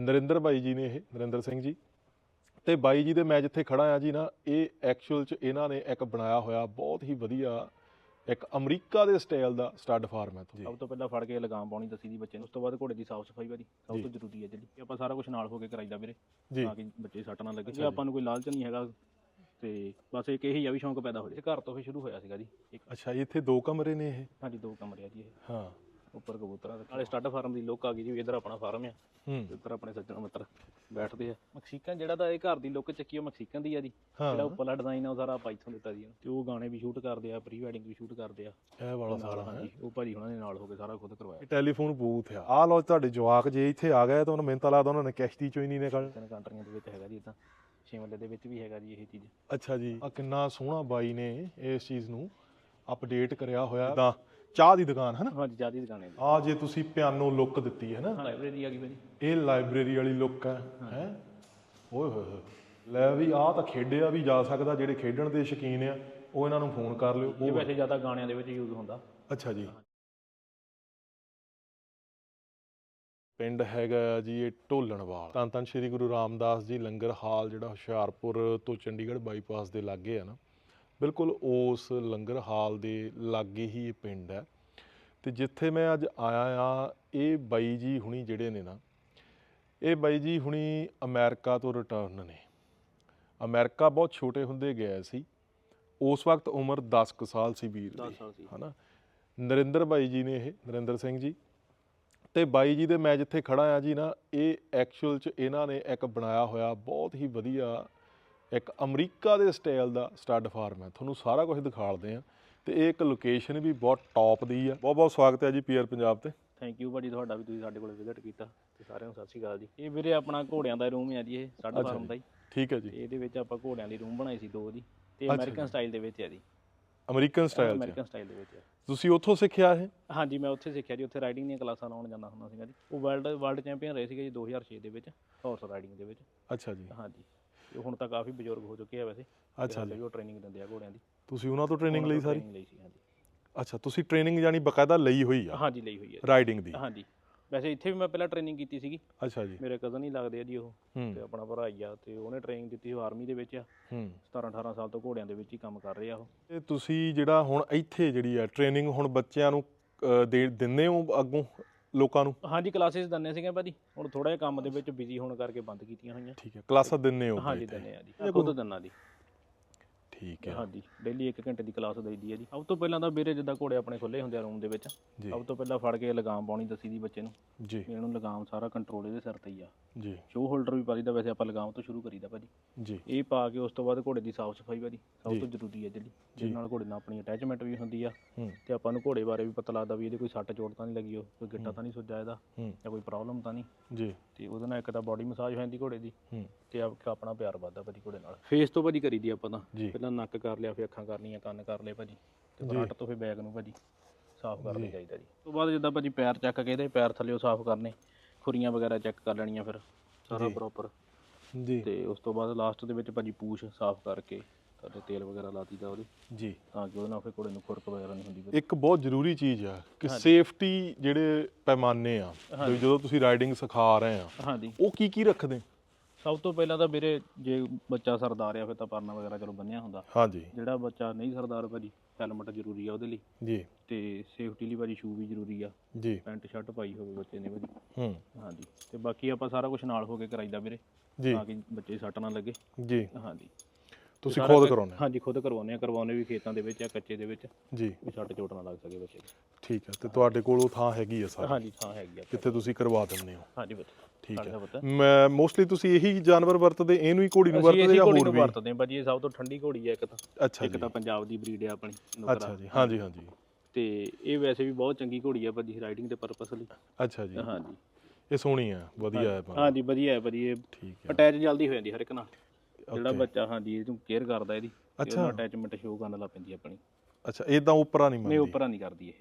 ਨਰਿੰਦਰ ਬਾਈ ਜੀ ਨੇ ਇਹ ਨਰਿੰਦਰ ਸਿੰਘ ਜੀ। ਤੇ ਬਾਈ ਜੀ ਦੇ ਮੈਂ ਜਿੱਥੇ ਖੜਾ ਆ ਜੀ ਨਾ ਇਹ ਐਕਚੁਅਲ ਚ ਇਹਨਾਂ ਨੇ ਇੱਕ ਬਣਾਇਆ ਹੋਇਆ ਬਹੁਤ ਹੀ ਵਧੀਆ ਇੱਕ ਅਮਰੀਕਾ ਦੇ ਸਟਾਈਲ ਦਾ ਸਟੱਡ ਫਾਰਮ ਹੈ ਸਭ ਤੋਂ ਪਹਿਲਾਂ ਫੜ ਕੇ ਲਗਾਮ ਪਾਉਣੀ ਦੱਸੀ ਦੀ ਬੱਚੇ ਨੂੰ ਉਸ ਤੋਂ ਬਾਅਦ ਘੋੜੇ ਦੀ ਸਾਫ਼ ਸਫ਼ਾਈ ਵਾਰੀ ਸਭ। ਤੋਂ ਜ਼ਰੂਰੀ ਹੈ ਜਿਹੜੀ। ਆਪਾਂ ਸਾਰਾ ਕੁਝ ਨਾਲ ਹੋ ਕੇ ਕਰਾਈਦਾ ਵੀਰੇ ਤਾਂ ਕਿ ਬੱਚੇ ਸੱਟ ਨਾ ਲੱਗੇ। ਆਪਾਂ ਨੂੰ ਕੋਈ ਲਾਲਚ ਨਹੀਂ ਹੈਗਾ ਤੇ ਬਸ ਇੱਕ ਇਹੀ ਆ ਵੀ ਸ਼ੌਂਕ ਪੈਦਾ ਹੋ ਜਾਏ। ਘਰ ਤੋਂ ਹੀ ਸ਼ੁਰੂ ਹੋਇਆ ਸੀਗਾ ਜੀ ਇੱਕ। ਅੱਛਾ ਜੀ, ਇੱਥੇ ਦੋ ਕਮਰੇ ਨੇ ਇਹ? ਹਾਂਜੀ ਦੋ ਕਮਰੇ ਆ ਜੀ ਇਹ। ਹਾਂ। ਉੱਪਰ ਕਬੂਤਰਾਂ ਦੇ ਨਾਲੇ ਸਟੱਡ ਫਾਰਮ ਦੀ ਲੁੱਕ ਆ ਗਈ ਜੀ ਇੱਧਰ ਆਪਣਾ ਫਾਰਮ ਆ। ਹੂੰ। ਇੱਧਰ ਆਪਣੇ ਸੱਜਣ ਮਿੱਤਰ ਬੈਠਦੇ ਆ। ਮਕਸੀਕਨ ਜਿਹੜਾ ਤਾਂ ਇਹ ਘਰ ਦੀ ਲੁੱਕ ਚੱਕੀ ਉਹ ਮਕਸੀਕਨ ਦੀ ਆ ਜੀ। ਜਿਹੜਾ ਉੱਪਰਲਾ ਡਿਜ਼ਾਈਨ ਆ ਉਹ ਸਾਰਾ ਆਪਾਂ ਇੱਥੋਂ ਦਿੱਤਾ ਜੀ। ਤੇ ਉਹ ਗਾਣੇ ਵੀ ਸ਼ੂਟ ਕਰਦੇ ਆ ਪ੍ਰੀ ਵੈਡਿੰਗ ਵੀ ਸ਼ੂਟ ਕਰਦੇ ਆ। ਇਹ ਵਾਲਾ ਸਾਰਾ ਹੈ। ਹਾਂਜੀ ਉਹ ਭਾਜੀ ਹੁਣਾਂ ਦੇ ਨਾਲ ਹੋ ਕੇ ਸਾਰਾ ਖੁਦ ਕਰਵਾਇਆ। ਇਹ ਟੈਲੀਫੋਨ ਬੂਥ ਆ। ਆਹ ਲੋ ਤੁਹਾਡੇ ਜਵਾਕ ਜੇ ਇੱਥੇ ਆ ਗਏ ਤਾਂ ਉਹਨਾਂ ਮਿਹਨਤ ਲੱਗਦਾ ਉਹਨਾਂ ਨੇ ਕਿਸ਼ਤੀ ਚੋਂ ਹੀ ਨਹੀਂ ਨਿਕਲ ਤਿੰਨ ਕੰਟਰੀਆਂ ਦੇ ਵਿੱਚ ਹੈਗਾ ਜੀ ਇਦਾਂ ਸ਼ਿਮਲੇ ਦੇ ਵਿੱਚ ਵੀ ਹੈਗਾ ਜੀ ਇਹ ਚੀਜ਼। ਅੱਛਾ ਜੀ। ਆ ਕਿੰਨਾ ਸੋਹਣਾ ਬਾਈ ਨੇ ਇਸ ਚੀਜ਼ ਨੂੰ ਅਪਡੇਟ ਕਰਿਆ ਹੋਇਆ। ਤਾਂ ਚਾਹ ਦੀ ਦੁਕਾਨ ਹੈ ਨਾ ਹਾਂਜੀ ਜਿਆਦੀ ਦੁਕਾਨੇ ਦੀ ਆ ਜੇ ਤੁਸੀਂ ਪਿਆਨੋ ਲੁੱਕ ਦਿੱਤੀ ਹੈ ਨਾ ਹਾਂ ਲਾਇਬ੍ਰੇਰੀ ਆ ਗਈ ਭਾਜੀ ਇਹ ਲਾਇਬ੍ਰੇਰੀ ਵਾਲੀ ਲੁੱਕ ਹੈ ਹੈ? ਓਏ ਹੋਏ ਹੋਏ। ਲੈ ਵੀ ਆ ਤਾਂ ਖੇਡਿਆ ਵੀ ਜਾ ਸਕਦਾ ਜਿਹੜੇ ਖੇਡਣ ਦੇ ਸ਼ੌਕੀਨ ਆ ਉਹ ਇਹਨਾਂ ਨੂੰ ਫੋਨ ਕਰ ਲਿਓ। ਇਹ ਵੈਸੇ ਜ਼ਿਆਦਾ ਗਾਣਿਆਂ ਦੇ ਵਿੱਚ ਯੂਜ਼ ਹੁੰਦਾ। ਅੱਛਾ ਜੀ। ਪਿੰਡ ਹੈਗਾ ਜੀ ਇਹ ਢੋਲਣਵਾਲ। ਧੰਨ ਧੰਨ ਸ਼੍ਰੀ ਗੁਰੂ ਰਾਮਦਾਸ ਜੀ ਲੰਗਰ ਹਾਲ ਜਿਹੜਾ ਹੁਸ਼ਿਆਰਪੁਰ ਤੋਂ ਚੰਡੀਗੜ੍ਹ ਬਾਈਪਾਸ ਦੇ ਲਾਗੇ ਆ ਨਾ। ਬਿਲਕੁਲ ਉਸ ਲੰਗਰ ਹਾਲ ਦੇ ਲਾਗੇ ਹੀ ਇਹ ਪਿੰਡ ਹੈ। ਤੇ ਜਿੱਥੇ ਮੈਂ ਅੱਜ ਆਇਆ ਆ ਇਹ ਬਾਈ ਜੀ ਹੁਣੀ ਜਿਹੜੇ ਨੇ ਨਾ ਇਹ ਬਾਈ ਜੀ ਹੁਣੀ ਅਮਰੀਕਾ ਤੋਂ ਰਿਟਰਨ ਨੇ। ਅਮਰੀਕਾ ਬਹੁਤ ਛੋਟੇ ਹੁੰਦੇ ਗਏ ਸੀ। ਉਸ ਵਕਤ ਉਮਰ 10 ਕੁ ਸਾਲ ਸੀ ਵੀਰ 10 ਦੀ ਸਾਲ ਸੀ। ਹਨਾ। ਨਰਿੰਦਰ ਬਾਈ ਜੀ ਨੇ ਇਹ ਨਰਿੰਦਰ ਸਿੰਘ ਜੀ। ਤੇ ਬਾਈ ਜੀ ਦੇ ਮੈਂ ਜਿੱਥੇ ਖੜਾ ਆ ਜੀ ਨਾ ਇਹ ਐਕਚੁਅਲ ਚ ਇਹਨਾਂ ਨੇ ਇੱਕ ਬਣਾਇਆ ਹੋਇਆ ਬਹੁਤ ਹੀ ਵਧੀਆ ਇੱਕ ਅਮਰੀਕਾ ਦੇ ਸਟਾਈਲ ਦਾ ਸਟੱਡ ਫਾਰਮ ਹੈ। ਤੁਹਾਨੂੰ ਸਾਰਾ ਕੁਝ ਦਿਖਾਲਦੇ ਆ ਤੇ ਇਹ ਇੱਕ ਲੋਕੇਸ਼ਨ ਵੀ ਬਹੁਤ ਟੌਪ ਦੀ ਆ। ਬਹੁਤ ਬਹੁਤ ਸਵਾਗਤ ਹੈ ਜੀ ਪੀਆਰ ਪੰਜਾਬ ਤੇ। ਥੈਂਕ ਯੂ ਭਾਜੀ ਤੁਹਾਡਾ ਵੀ ਤੁਸੀਂ ਸਾਡੇ ਕੋਲ ਵਿਜ਼ਿਟ ਕੀਤਾ ਤੇ ਸਾਰਿਆਂ ਨੂੰ ਸਤਿ ਸ਼੍ਰੀ ਅਕਾਲ ਜੀ। ਇਹ ਵੀਰੇ ਆਪਣਾ ਘੋੜਿਆਂ ਦਾ ਰੂਮ ਹੈ ਜੀ ਇਹ ਸਾਡਾ ਫਾਰਮ। ਦਾ ਹੀ। ਠੀਕ ਹੈ ਜੀ। ਇਹਦੇ ਵਿੱਚ ਆਪਾਂ ਘੋੜਿਆਂ ਦੀ ਰੂਮ ਬਣਾਈ ਸੀ ਦੋ ਦੀ। ਤੇ ਅਮਰੀਕਨ। ਸਟਾਈਲ ਦੇ ਵਿੱਚ ਹੈ ਜੀ। ਅਮਰੀਕਨ ਸਟਾਈਲ ਅਮਰੀਕਨ ਸਟਾਈਲ ਦੇ ਵਿੱਚ ਤੁਸੀਂ ਉੱਥੋਂ ਸਿੱਖਿਆ ਇਹ? ਹਾਂਜੀ ਮੈਂ ਉੱਥੇ ਸਿੱਖਿਆ ਜੀ। ਉੱਥੇ ਰਾਈਡਿੰਗ ਦੀਆਂ ਕਲਾਸਾਂ ਲਾਉਣ ਜਾਂਦਾ ਹੁੰਦਾ ਸੀਗਾ ਜੀ। ਉਹ ਵਰਲਡ ਵਰਲਡ ਚੈਂਪੀਅਨ ਰਹੇ ਸੀਗੇ ਜੀ 2006 ਦੇ ਵਿੱਚ ਹਾਰਸ ਰਾਈਡਿੰਗ ਦੇ ਵਿੱਚ। ਅੱਛਾ ਜੀ। ਹਾਂਜੀ। ਤੇ ਹੁਣ ਤਾਂ ਕਾਫੀ ਬਜ਼ੁਰਗ ਹੋ ਚੁੱਕੇ ਆ ਵੈਸੇ। ਅੱਛਾ ਜੀ। ਉਹ ਟ੍ਰੇਨਿੰਗ ਦਿੰਦੇ ਆ ਘੋੜਿਆਂ ਦੀ। ਤੁਸੀਂ ਉਹਨਾਂ ਤੋਂ ਟ੍ਰੇਨਿੰਗ ਲਈ ਸਾਰੀ? ਟ੍ਰੇਨਿੰਗ ਲਈ ਸੀ ਹਾਂਜੀ। ਅੱਛਾ ਤੁਸੀਂ ਟ੍ਰੇਨਿੰਗ ਜਾਨੀ ਬਕਾਇਦਾ ਲਈ ਹੋਈ ਆ? ਹਾਂਜੀ ਲਈ ਹੋਈ ਹੈ ਰਾਈਡਿੰਗ ਦੀ? ਹਾਂਜੀ। ਵੈਸੇ ਇੱਥੇ ਵੀ ਮੈਂ ਪਹਿਲਾਂ ਟ੍ਰੇਨਿੰਗ ਕੀਤੀ ਸੀਗੀ। ਅੱਛਾ ਜੀ। ਮੇਰੇ ਕਜ਼ਨ ਹੀ ਲੱਗਦੇ ਆ ਜੀ ਉਹ। ਤੇ ਆਪਣਾ ਭਰਾ ਹੀ ਆ ਤੇ ਉਹਨੇ ਟ੍ਰੇਨਿੰਗ ਦਿੱਤੀ ਉਹ ਆਰਮੀ ਦੇ ਵਿੱਚ ਆ। ਹੂੰ। 17 18 ਸਾਲ ਤੋਂ ਘੋੜਿਆਂ ਦੇ ਵਿੱਚ ਹੀ ਕੰਮ ਕਰ ਰਹੇ ਆ ਉਹ। ਤੇ ਤੁਸੀਂ ਜਿਹੜਾ ਹੁਣ ਇੱਥੇ ਜਿਹੜੀ ਆ ਟ੍ਰੇਨਿੰਗ ਹੁਣ ਬੱਚਿਆਂ ਨੂੰ ਦਿੰਦੇ ਹੋ ਅੱਗੋਂ? ਲੋਕਾਂ ਨੂੰ? ਹਾਂਜੀ ਕਲਾਸਿਸ ਦਿੰਨੇ ਸੀਗੇ ਭਾਜੀ ਹੁਣ ਥੋੜਾ ਜਿਹਾ ਕੰਮ ਦੇ ਵਿੱਚ ਬਿਜ਼ੀ ਹੋਣ ਕਰਕੇ ਬੰਦ ਕੀਤੀਆਂ ਹੋਈਆਂ। ਠੀਕ ਹੈ ਕਲਾਸਾਂ ਦਿੰਦੇ ਹੋ ਹਾਂਜੀ? ਦਿੰਨੇ ਆ ਜੀ। ਖੁਦ ਦਿੰਨਾ ਜੀ। ਠੀਕ ਹੈ। ਹਾਂਜੀ ਡੇਲੀ 1 ਘੰਟੇ ਦੀ ਕਲਾਸ ਦਈਦੀ ਹੈ ਜੀ। ਸਭ ਤੋਂ ਪਹਿਲਾਂ ਤਾਂ ਵੀਰੇ ਜਿੱਦਾਂ ਘੋੜੇ ਆਪਣੇ ਖੁੱਲੇ ਹੁੰਦੇ ਆ ਰੂਮ ਦੇ ਵਿੱਚ ਸਭ ਤੋਂ ਪਹਿਲਾਂ ਫੜ ਕੇ ਲਗਾਮ ਪਾਉਣੀ ਦੱਸੀ ਦੀ ਬੱਚੇ ਨੂੰ। ਜੀ। ਇਹਨੂੰ ਲਗਾਮ ਸਾਰਾ ਕੰਟਰੋਲ ਇਹਦੇ ਸਿਰ ਤੇ ਹੀ ਆ। ਜੀ। ਸ਼ੋ ਹੋਲਡਰ ਵੀ ਪਾਈਦਾ ਵੈਸੇ ਆਪਾਂ ਲਗਾਮ ਤੋਂ ਸ਼ੁਰੂ ਕਰੀਦਾ ਭਾਜੀ। ਜੀ। ਇਹ ਪਾ ਕੇ ਉਸ ਤੋਂ ਬਾਅਦ ਘੋੜੇ ਦੀ ਸਾਫ਼ ਸਫ਼ਾਈ ਵਾਰੀ ਸਭ। ਤੋਂ ਜ਼ਰੂਰੀ ਹੈ ਜਿਹੜੀ। ਜਿਹਦੇ ਨਾਲ ਘੋੜੇ ਨਾਲ ਆਪਣੀ ਅਟੈਚਮੈਂਟ ਵੀ ਹੁੰਦੀ ਆ। ਹੂੰ। ਤੇ ਆਪਾਂ ਨੂੰ ਘੋੜੇ ਬਾਰੇ ਵੀ ਪਤਾ ਲੱਗਦਾ ਵੀ ਇਹਦੇ ਕੋਈ ਸੱਟ ਚੋਟ ਤਾਂ ਨਹੀਂ ਲੱਗੀ ਉਹ ਕੋਈ ਗਿੱਟਾ ਤਾਂ ਨਹੀਂ ਸੁੱਜਾ ਇਹਦਾ ਹੂੰ। ਜਾਂ ਕੋਈ ਪ੍ਰੋਬਲਮ ਤਾਂ ਨਹੀਂ। ਜੀ। ਤੇ ਉਹਦੇ ਨਾਲ ਇੱਕ ਤਾਂ ਬਾਡੀ ਮਸਾਜ ਹੋ ਜਾਂਦੀ ਘੋੜੇ ਦੀ। ਹੂੰ। ਤੇ ਆਪ ਆਪਣਾ ਪਿਆਰ ਵੱਧਦਾ ਭਾਜੀ ਘੋੜੇ ਨਾਲ। ਫੇਸ ਤੋਂ ਭਾਜੀ ਕਰੀਦੀ ਆਪਾਂ ਤਾਂ। ਪਹਿਲਾਂ ਨੱਕ ਕਰ ਲਿਆ ਫਿਰ ਅੱਖਾਂ ਕਰਨੀਆਂ ਕੰਨ ਕਰ ਲਏ ਭਾਜੀ। ਤੇ। ਫਰੰਟ ਤੋਂ ਫਿਰ ਬੈਕ ਨੂੰ ਭਾਜੀ ਸਾਫ਼ ਕਰਨਾ। ਚਾਹੀਦਾ ਜੀ। ਉਸ ਤੋਂ ਬਾਅਦ ਜਿੱਦਾਂ ਭਾਜੀ ਪੈਰ ਚੱਕ ਕੇ ਇਹਦੇ ਪੈਰ ਥੱਲੇੋਂ ਸਾਫ਼ ਕਰਨੇ ਖੁਰੀਆਂ ਵਗੈਰਾ ਚੈੱਕ ਕਰ ਲੈਣੀਆਂ ਫਿਰ ਸਾਰਾ। ਪ੍ਰੋਪਰ ਜੀ। ਤੇ ਉਸ ਤੋਂ ਬਾਅਦ ਲਾਸਟ ਦੇ ਵਿੱਚ ਭਾਜੀ ਪੂਛ ਸਾਫ਼ ਕਰਕੇ ਤੇ ਤੇਲ ਵਗੈਰਾ ਲਾ ਦਿੱਤਾ ਉਹਦੇ। ਜੀ। ਤਾਂ ਕਿ ਉਹਦੇ ਨਾਲ ਫਿਰ ਘੋੜੇ ਨੂੰ ਖੁਰਕ ਵਗੈਰਾ ਨਹੀਂ ਹੁੰਦੀ। ਇੱਕ ਬਹੁਤ ਜ਼ਰੂਰੀ ਚੀਜ਼ ਆ ਕਿ ਸੇਫਟੀ ਜਿਹੜੇ ਪੈਮਾਨੇ ਆ ਜਦੋਂ ਤੁਸੀਂ ਰਾਈਡਿੰਗ ਸਿਖਾ ਰਹੇ ਆ ਹਾਂਜੀ। ਉਹ ਕੀ ਕੀ ਰੱਖਦੇ? ਸਭ ਤੋਂ ਪਹਿਲਾਂ ਤਾਂ ਵੀਰੇ ਜੇ ਬੱਚਾ ਸਰਦਾਰ ਆ ਫਿਰ ਤਾਂ ਪਰਨਾ ਵਗੈਰਾ ਚਲੋ ਬੰਨਿਆ ਹੁੰਦਾ। ਹਾਂਜੀ। ਜਿਹੜਾ ਬੱਚਾ ਨਹੀਂ ਸਰਦਾਰ ਭਾਜੀ ਹੈਲਮਟ ਜ਼ਰੂਰੀ ਆ ਉਹਦੇ ਲਈ। ਜੀ। ਤੇ ਸੇਫਟੀ ਲਈ ਭਾਜੀ ਸ਼ੂ ਵੀ ਜ਼ਰੂਰੀ ਆ। ਜੀ। ਪੈਂਟ ਸ਼ਰਟ ਪਾਈ ਹੋਵੇ ਬੱਚੇ ਨੇ ਭਾਜੀ। ਹੂੰ। ਹਾਂਜੀ। ਤੇ ਬਾਕੀ ਆਪਾਂ ਸਾਰਾ ਕੁਝ ਨਾਲ ਹੋ ਕੇ ਕਰਾਈਦਾ ਵੀਰੇ। ਜੀ। ਤਾਂ ਕਿ ਬੱਚੇ ਸੱਟ ਨਾ ਲੱਗੇ। ਜੀ। ਹਾਂਜੀ। ਤੁਸੀਂ ਖੁਦ ਕਰਾਉਂਦੇ ਹਾਂਜੀ ਖੁਦ ਕਰਵਾਉਂਦੇ ਆ ਕਰਵਾਉਂਦੇ ਵੀ ਖੇਤਾਂ ਦੇ ਵਿੱਚ ਜਾਂ ਕੱਚੇ ਦੇ ਵਿੱਚ। ਜੀ। ਵੀ ਸੱਟ ਚੋਟ ਨਾ ਲੱਗ ਸਕੇ ਬੱਚੇ ਠੀਕ ਹੈ ਤੇ ਤੁਹਾਡੇ ਕੋਲ ਉਹ ਥਾਂ ਹੈਗੀ ਆ ਸਾਰੀ? ਹਾਂਜੀ ਥਾਂ ਹੈਗੀ ਆ। ਜਿੱਥੇ ਤੁਸੀਂ ਕਰਵਾ ਦਿੰਦੇ ਹੋ? ਹਾਂਜੀ ਬੱਚੇ ਠੀਕ ਸਾਡਾ ਹੈ। ਪਤਾ। ਮੈਂ ਮੋਸਟਲੀ ਤੁਸੀਂ ਇਹੀ ਜਾਨਵਰ ਵਰਤਦੇ ਇਹਨੂੰ ਹੀ ਘੋੜੀ ਨੂੰ ਅਸੀਂ ਵਰਤਦੇ ਜਾਂ ਘੋੜੀ ਹੋਰ ਨੂੰ ਵੀ? ਵਰਤਦੇ ਆ ਭਾਜੀ ਇਹ ਸਭ ਤੋਂ ਠੰਡੀ ਘੋੜੀ ਆ ਇੱਕ ਤਾਂ। ਅੱਛਾ ਇੱਕ ਜੀ। ਤਾਂ ਪੰਜਾਬ ਦੀ ਬਰੀਡ ਆ ਆਪਣੀ ਅੱਛਾ ਨੁਕਰਾ ਜੀ ਹਾਂਜੀ ਹਾਂਜੀ। ਤੇ ਇਹ ਵੈਸੇ ਵੀ ਬਹੁਤ ਚੰਗੀ ਘੋੜੀ ਆ ਭਾਜੀ ਰਾਈਡਿੰਗ ਦੇ ਪਰਪਸ ਲਈ। ਅੱਛਾ ਜੀ। ਹਾਂਜੀ। ਇਹ ਸੋਹਣੀ ਆ ਵਧੀਆ ਹੈ। ਹਾਂਜੀ ਵਧੀਆ ਹੈ ਭਾਜੀ ਇਹ ਠੀਕ ਹੈ। ਅਟੈਚ ਜਲਦੀ ਹੋ ਜਾਂਦੀ ਹਰ ਇੱਕ ਨਾਲ। ਜਿਹੜਾ. ਬੱਚਾ ਹਾਂਜੀ ਇਹਨੂੰ ਕੇਅਰ ਕਰਦਾ ਇਹਦੀ ਅੱਛਾ। ਅਟੈਚਮੈਂਟ ਸ਼ੋ ਕਰਨ ਲੱਗ ਪੈਂਦੀ ਆਪਣੀ। ਅੱਛਾ ਇਦਾਂ ਉੱਪਰਾਂ ਨਹੀਂ ਨਹੀਂ ਮੰਨਦੀ? ਉੱਪਰਾਂ ਨਹੀਂ ਕਰਦੀ ਇਹ।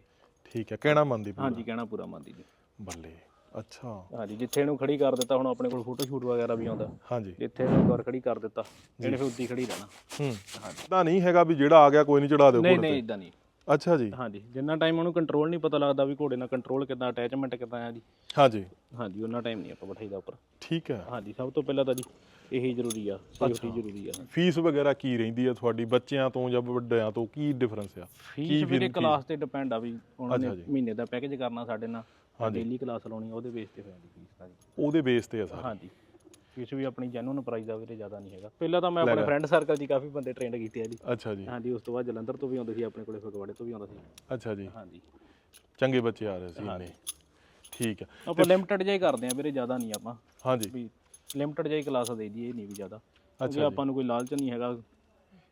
ਠੀਕ ਹੈ ਕਹਿਣਾ ਮੰਨਦੀ ਪੂਰਾ। ਹਾਂਜੀ ਕਹਿਣਾ ਪੂਰਾ ਮੰਨਦੀ ਜੀ। ਬੱਲੇ ਅੱਛਾ। ਹਾਂਜੀ ਜਿੱਥੇ ਇਹਨੂੰ ਖੜੀ ਕਰ ਦਿੱਤਾ ਹੁਣ ਆਪਣੇ ਕੋਲ ਫੋਟੋ ਸ਼ੂਟ ਵਗੈਰਾ ਵੀ ਆਉਂਦਾ। ਹਾਂਜੀ। ਜਿੱਥੇ ਇਹਨੂੰ ਇੱਕ ਵਾਰ ਖੜੀ ਕਰ ਦਿੱਤਾ ਇਹਨੇ ਫਿਰ ਉੱਦੀ ਖੜੀ ਰਹਿਣਾ। ਹੂੰ। ਹਾਂਜੀ। ਤਾਂ ਨਹੀਂ ਹੈਗਾ ਵੀ ਜਿਹੜਾ ਆ ਗਿਆ ਕੋਈ ਨਹੀਂ ਚੜਾ ਦਿਓ ਨਹੀਂ ਘੋੜੇ ਨਹੀਂ ਤੇ। ਇਦਾਂ ਨਹੀਂ। ਅੱਛਾ ਜੀ। ਹਾਂਜੀ ਜਿੰਨਾ ਟਾਈਮ ਉਹਨੂੰ ਕੰਟਰੋਲ ਨਹੀਂ ਪਤਾ ਲੱਗਦਾ ਵੀ ਘੋੜੇ ਨਾਲ ਕੰਟਰੋਲ ਕਿੱਦਾਂ ਅਟੈਚਮੈਂਟ ਕਿੱਦਾਂ ਆ ਜੀ। ਹਾਂਜੀ। ਹਾਂਜੀ ਉਹਨਾਂ ਟਾਈਮ ਨਹੀਂ ਆਪਾਂ ਬਿਠਾਈਦਾ ਉੱਪਰ। ਠੀਕ ਹੈ। ਹਾਂਜੀ ਸਭ ਤੋਂ ਪਹਿਲਾਂ ਤਾਂ ਜੀ ਇਹੀ ਜ਼ਰੂਰੀ ਆ ਸੇਫਟੀ ਜ਼ਰੂਰੀ ਆ। ਫੀਸ ਵਗੈਰਾ ਕੀ ਰਹਿੰਦੀ ਹੈ ਤੁਹਾਡੀ ਬੱਚਿਆਂ ਤੋਂ ਜਾਂ ਵੱਡਿਆਂ ਤੋਂ ਕੀ ਡਿਫਰੈਂਸ ਆ? ਫੀਸ ਵੀਰੇ ਕਲਾਸ ਤੇ ਡਿਪੈਂਡ ਆ ਵੀ ਉਹਨਾਂ ਨੇ। ਮਹੀਨੇ ਦਾ ਪੈਕੇਜ ਕਰਨਾ ਸਾਡੇ ਨਾਲ। ਡੇਲੀ ਕਲਾਸ ਲਾਉਣੀ ਉਹਦੇ ਬੇਸ ਤੇ ਹੋ ਜਾਂਦੀ ਫੀਸ ਤਾਂ ਜੀ ਉਹਦੇ ਬੇਸ ਤੇ ਆ ਸਰ। ਹਾਂਜੀ। ਫੀਸ ਵੀ ਆਪਣੀ ਜੈਨੂਨ ਪ੍ਰਾਈਸ ਆ ਵੀਰੇ ਜ਼ਿਆਦਾ ਨਹੀਂ ਹੈਗਾ। ਪਹਿਲਾਂ ਤਾਂ ਮੈਂ ਆਪਣੇ ਫਰੈਂਡ ਸਰਕਲ 'ਚ ਕਾਫੀ ਬੰਦੇ ਟ੍ਰੇਨਡ ਕੀਤੇ ਆ ਜੀ। ਅੱਛਾ ਜੀ। ਹਾਂਜੀ ਉਸ ਤੋਂ ਬਾਅਦ ਜਲੰਧਰ ਤੋਂ ਵੀ ਆਉਂਦੇ ਸੀ ਆਪਣੇ ਕੋਲੇ ਫਗਵਾੜੇ ਤੋਂ ਵੀ ਆਉਂਦਾ ਸੀ। ਅੱਛਾ ਜੀ। ਹਾਂਜੀ। ਚੰਗੇ ਬੱਚੇ ਆ ਰਹੇ ਸੀ। ਇਹਨੇ ਠੀਕ ਹੈ ਆਪਾਂ ਲਿਮਟਡ ਜਿਹਾ ਹੀ ਕਰਦੇ ਆ ਵੀਰੇ ਜ਼ਿਆਦਾ ਨਹੀਂ ਆਪਾਂ। ਹਾਂਜੀ। ਵੀ ਲਿਮਟਡ ਜਿਹਾ ਕਲਾਸ ਦੇ ਦਈਏ ਇਹ ਨਹੀਂ ਵੀ ਜ਼ਿਆਦਾ। ਅੱਛਾ ਆਪਾਂ ਨੂੰ ਕੋਈ ਲਾਲਚ ਨਹੀਂ ਹੈਗਾ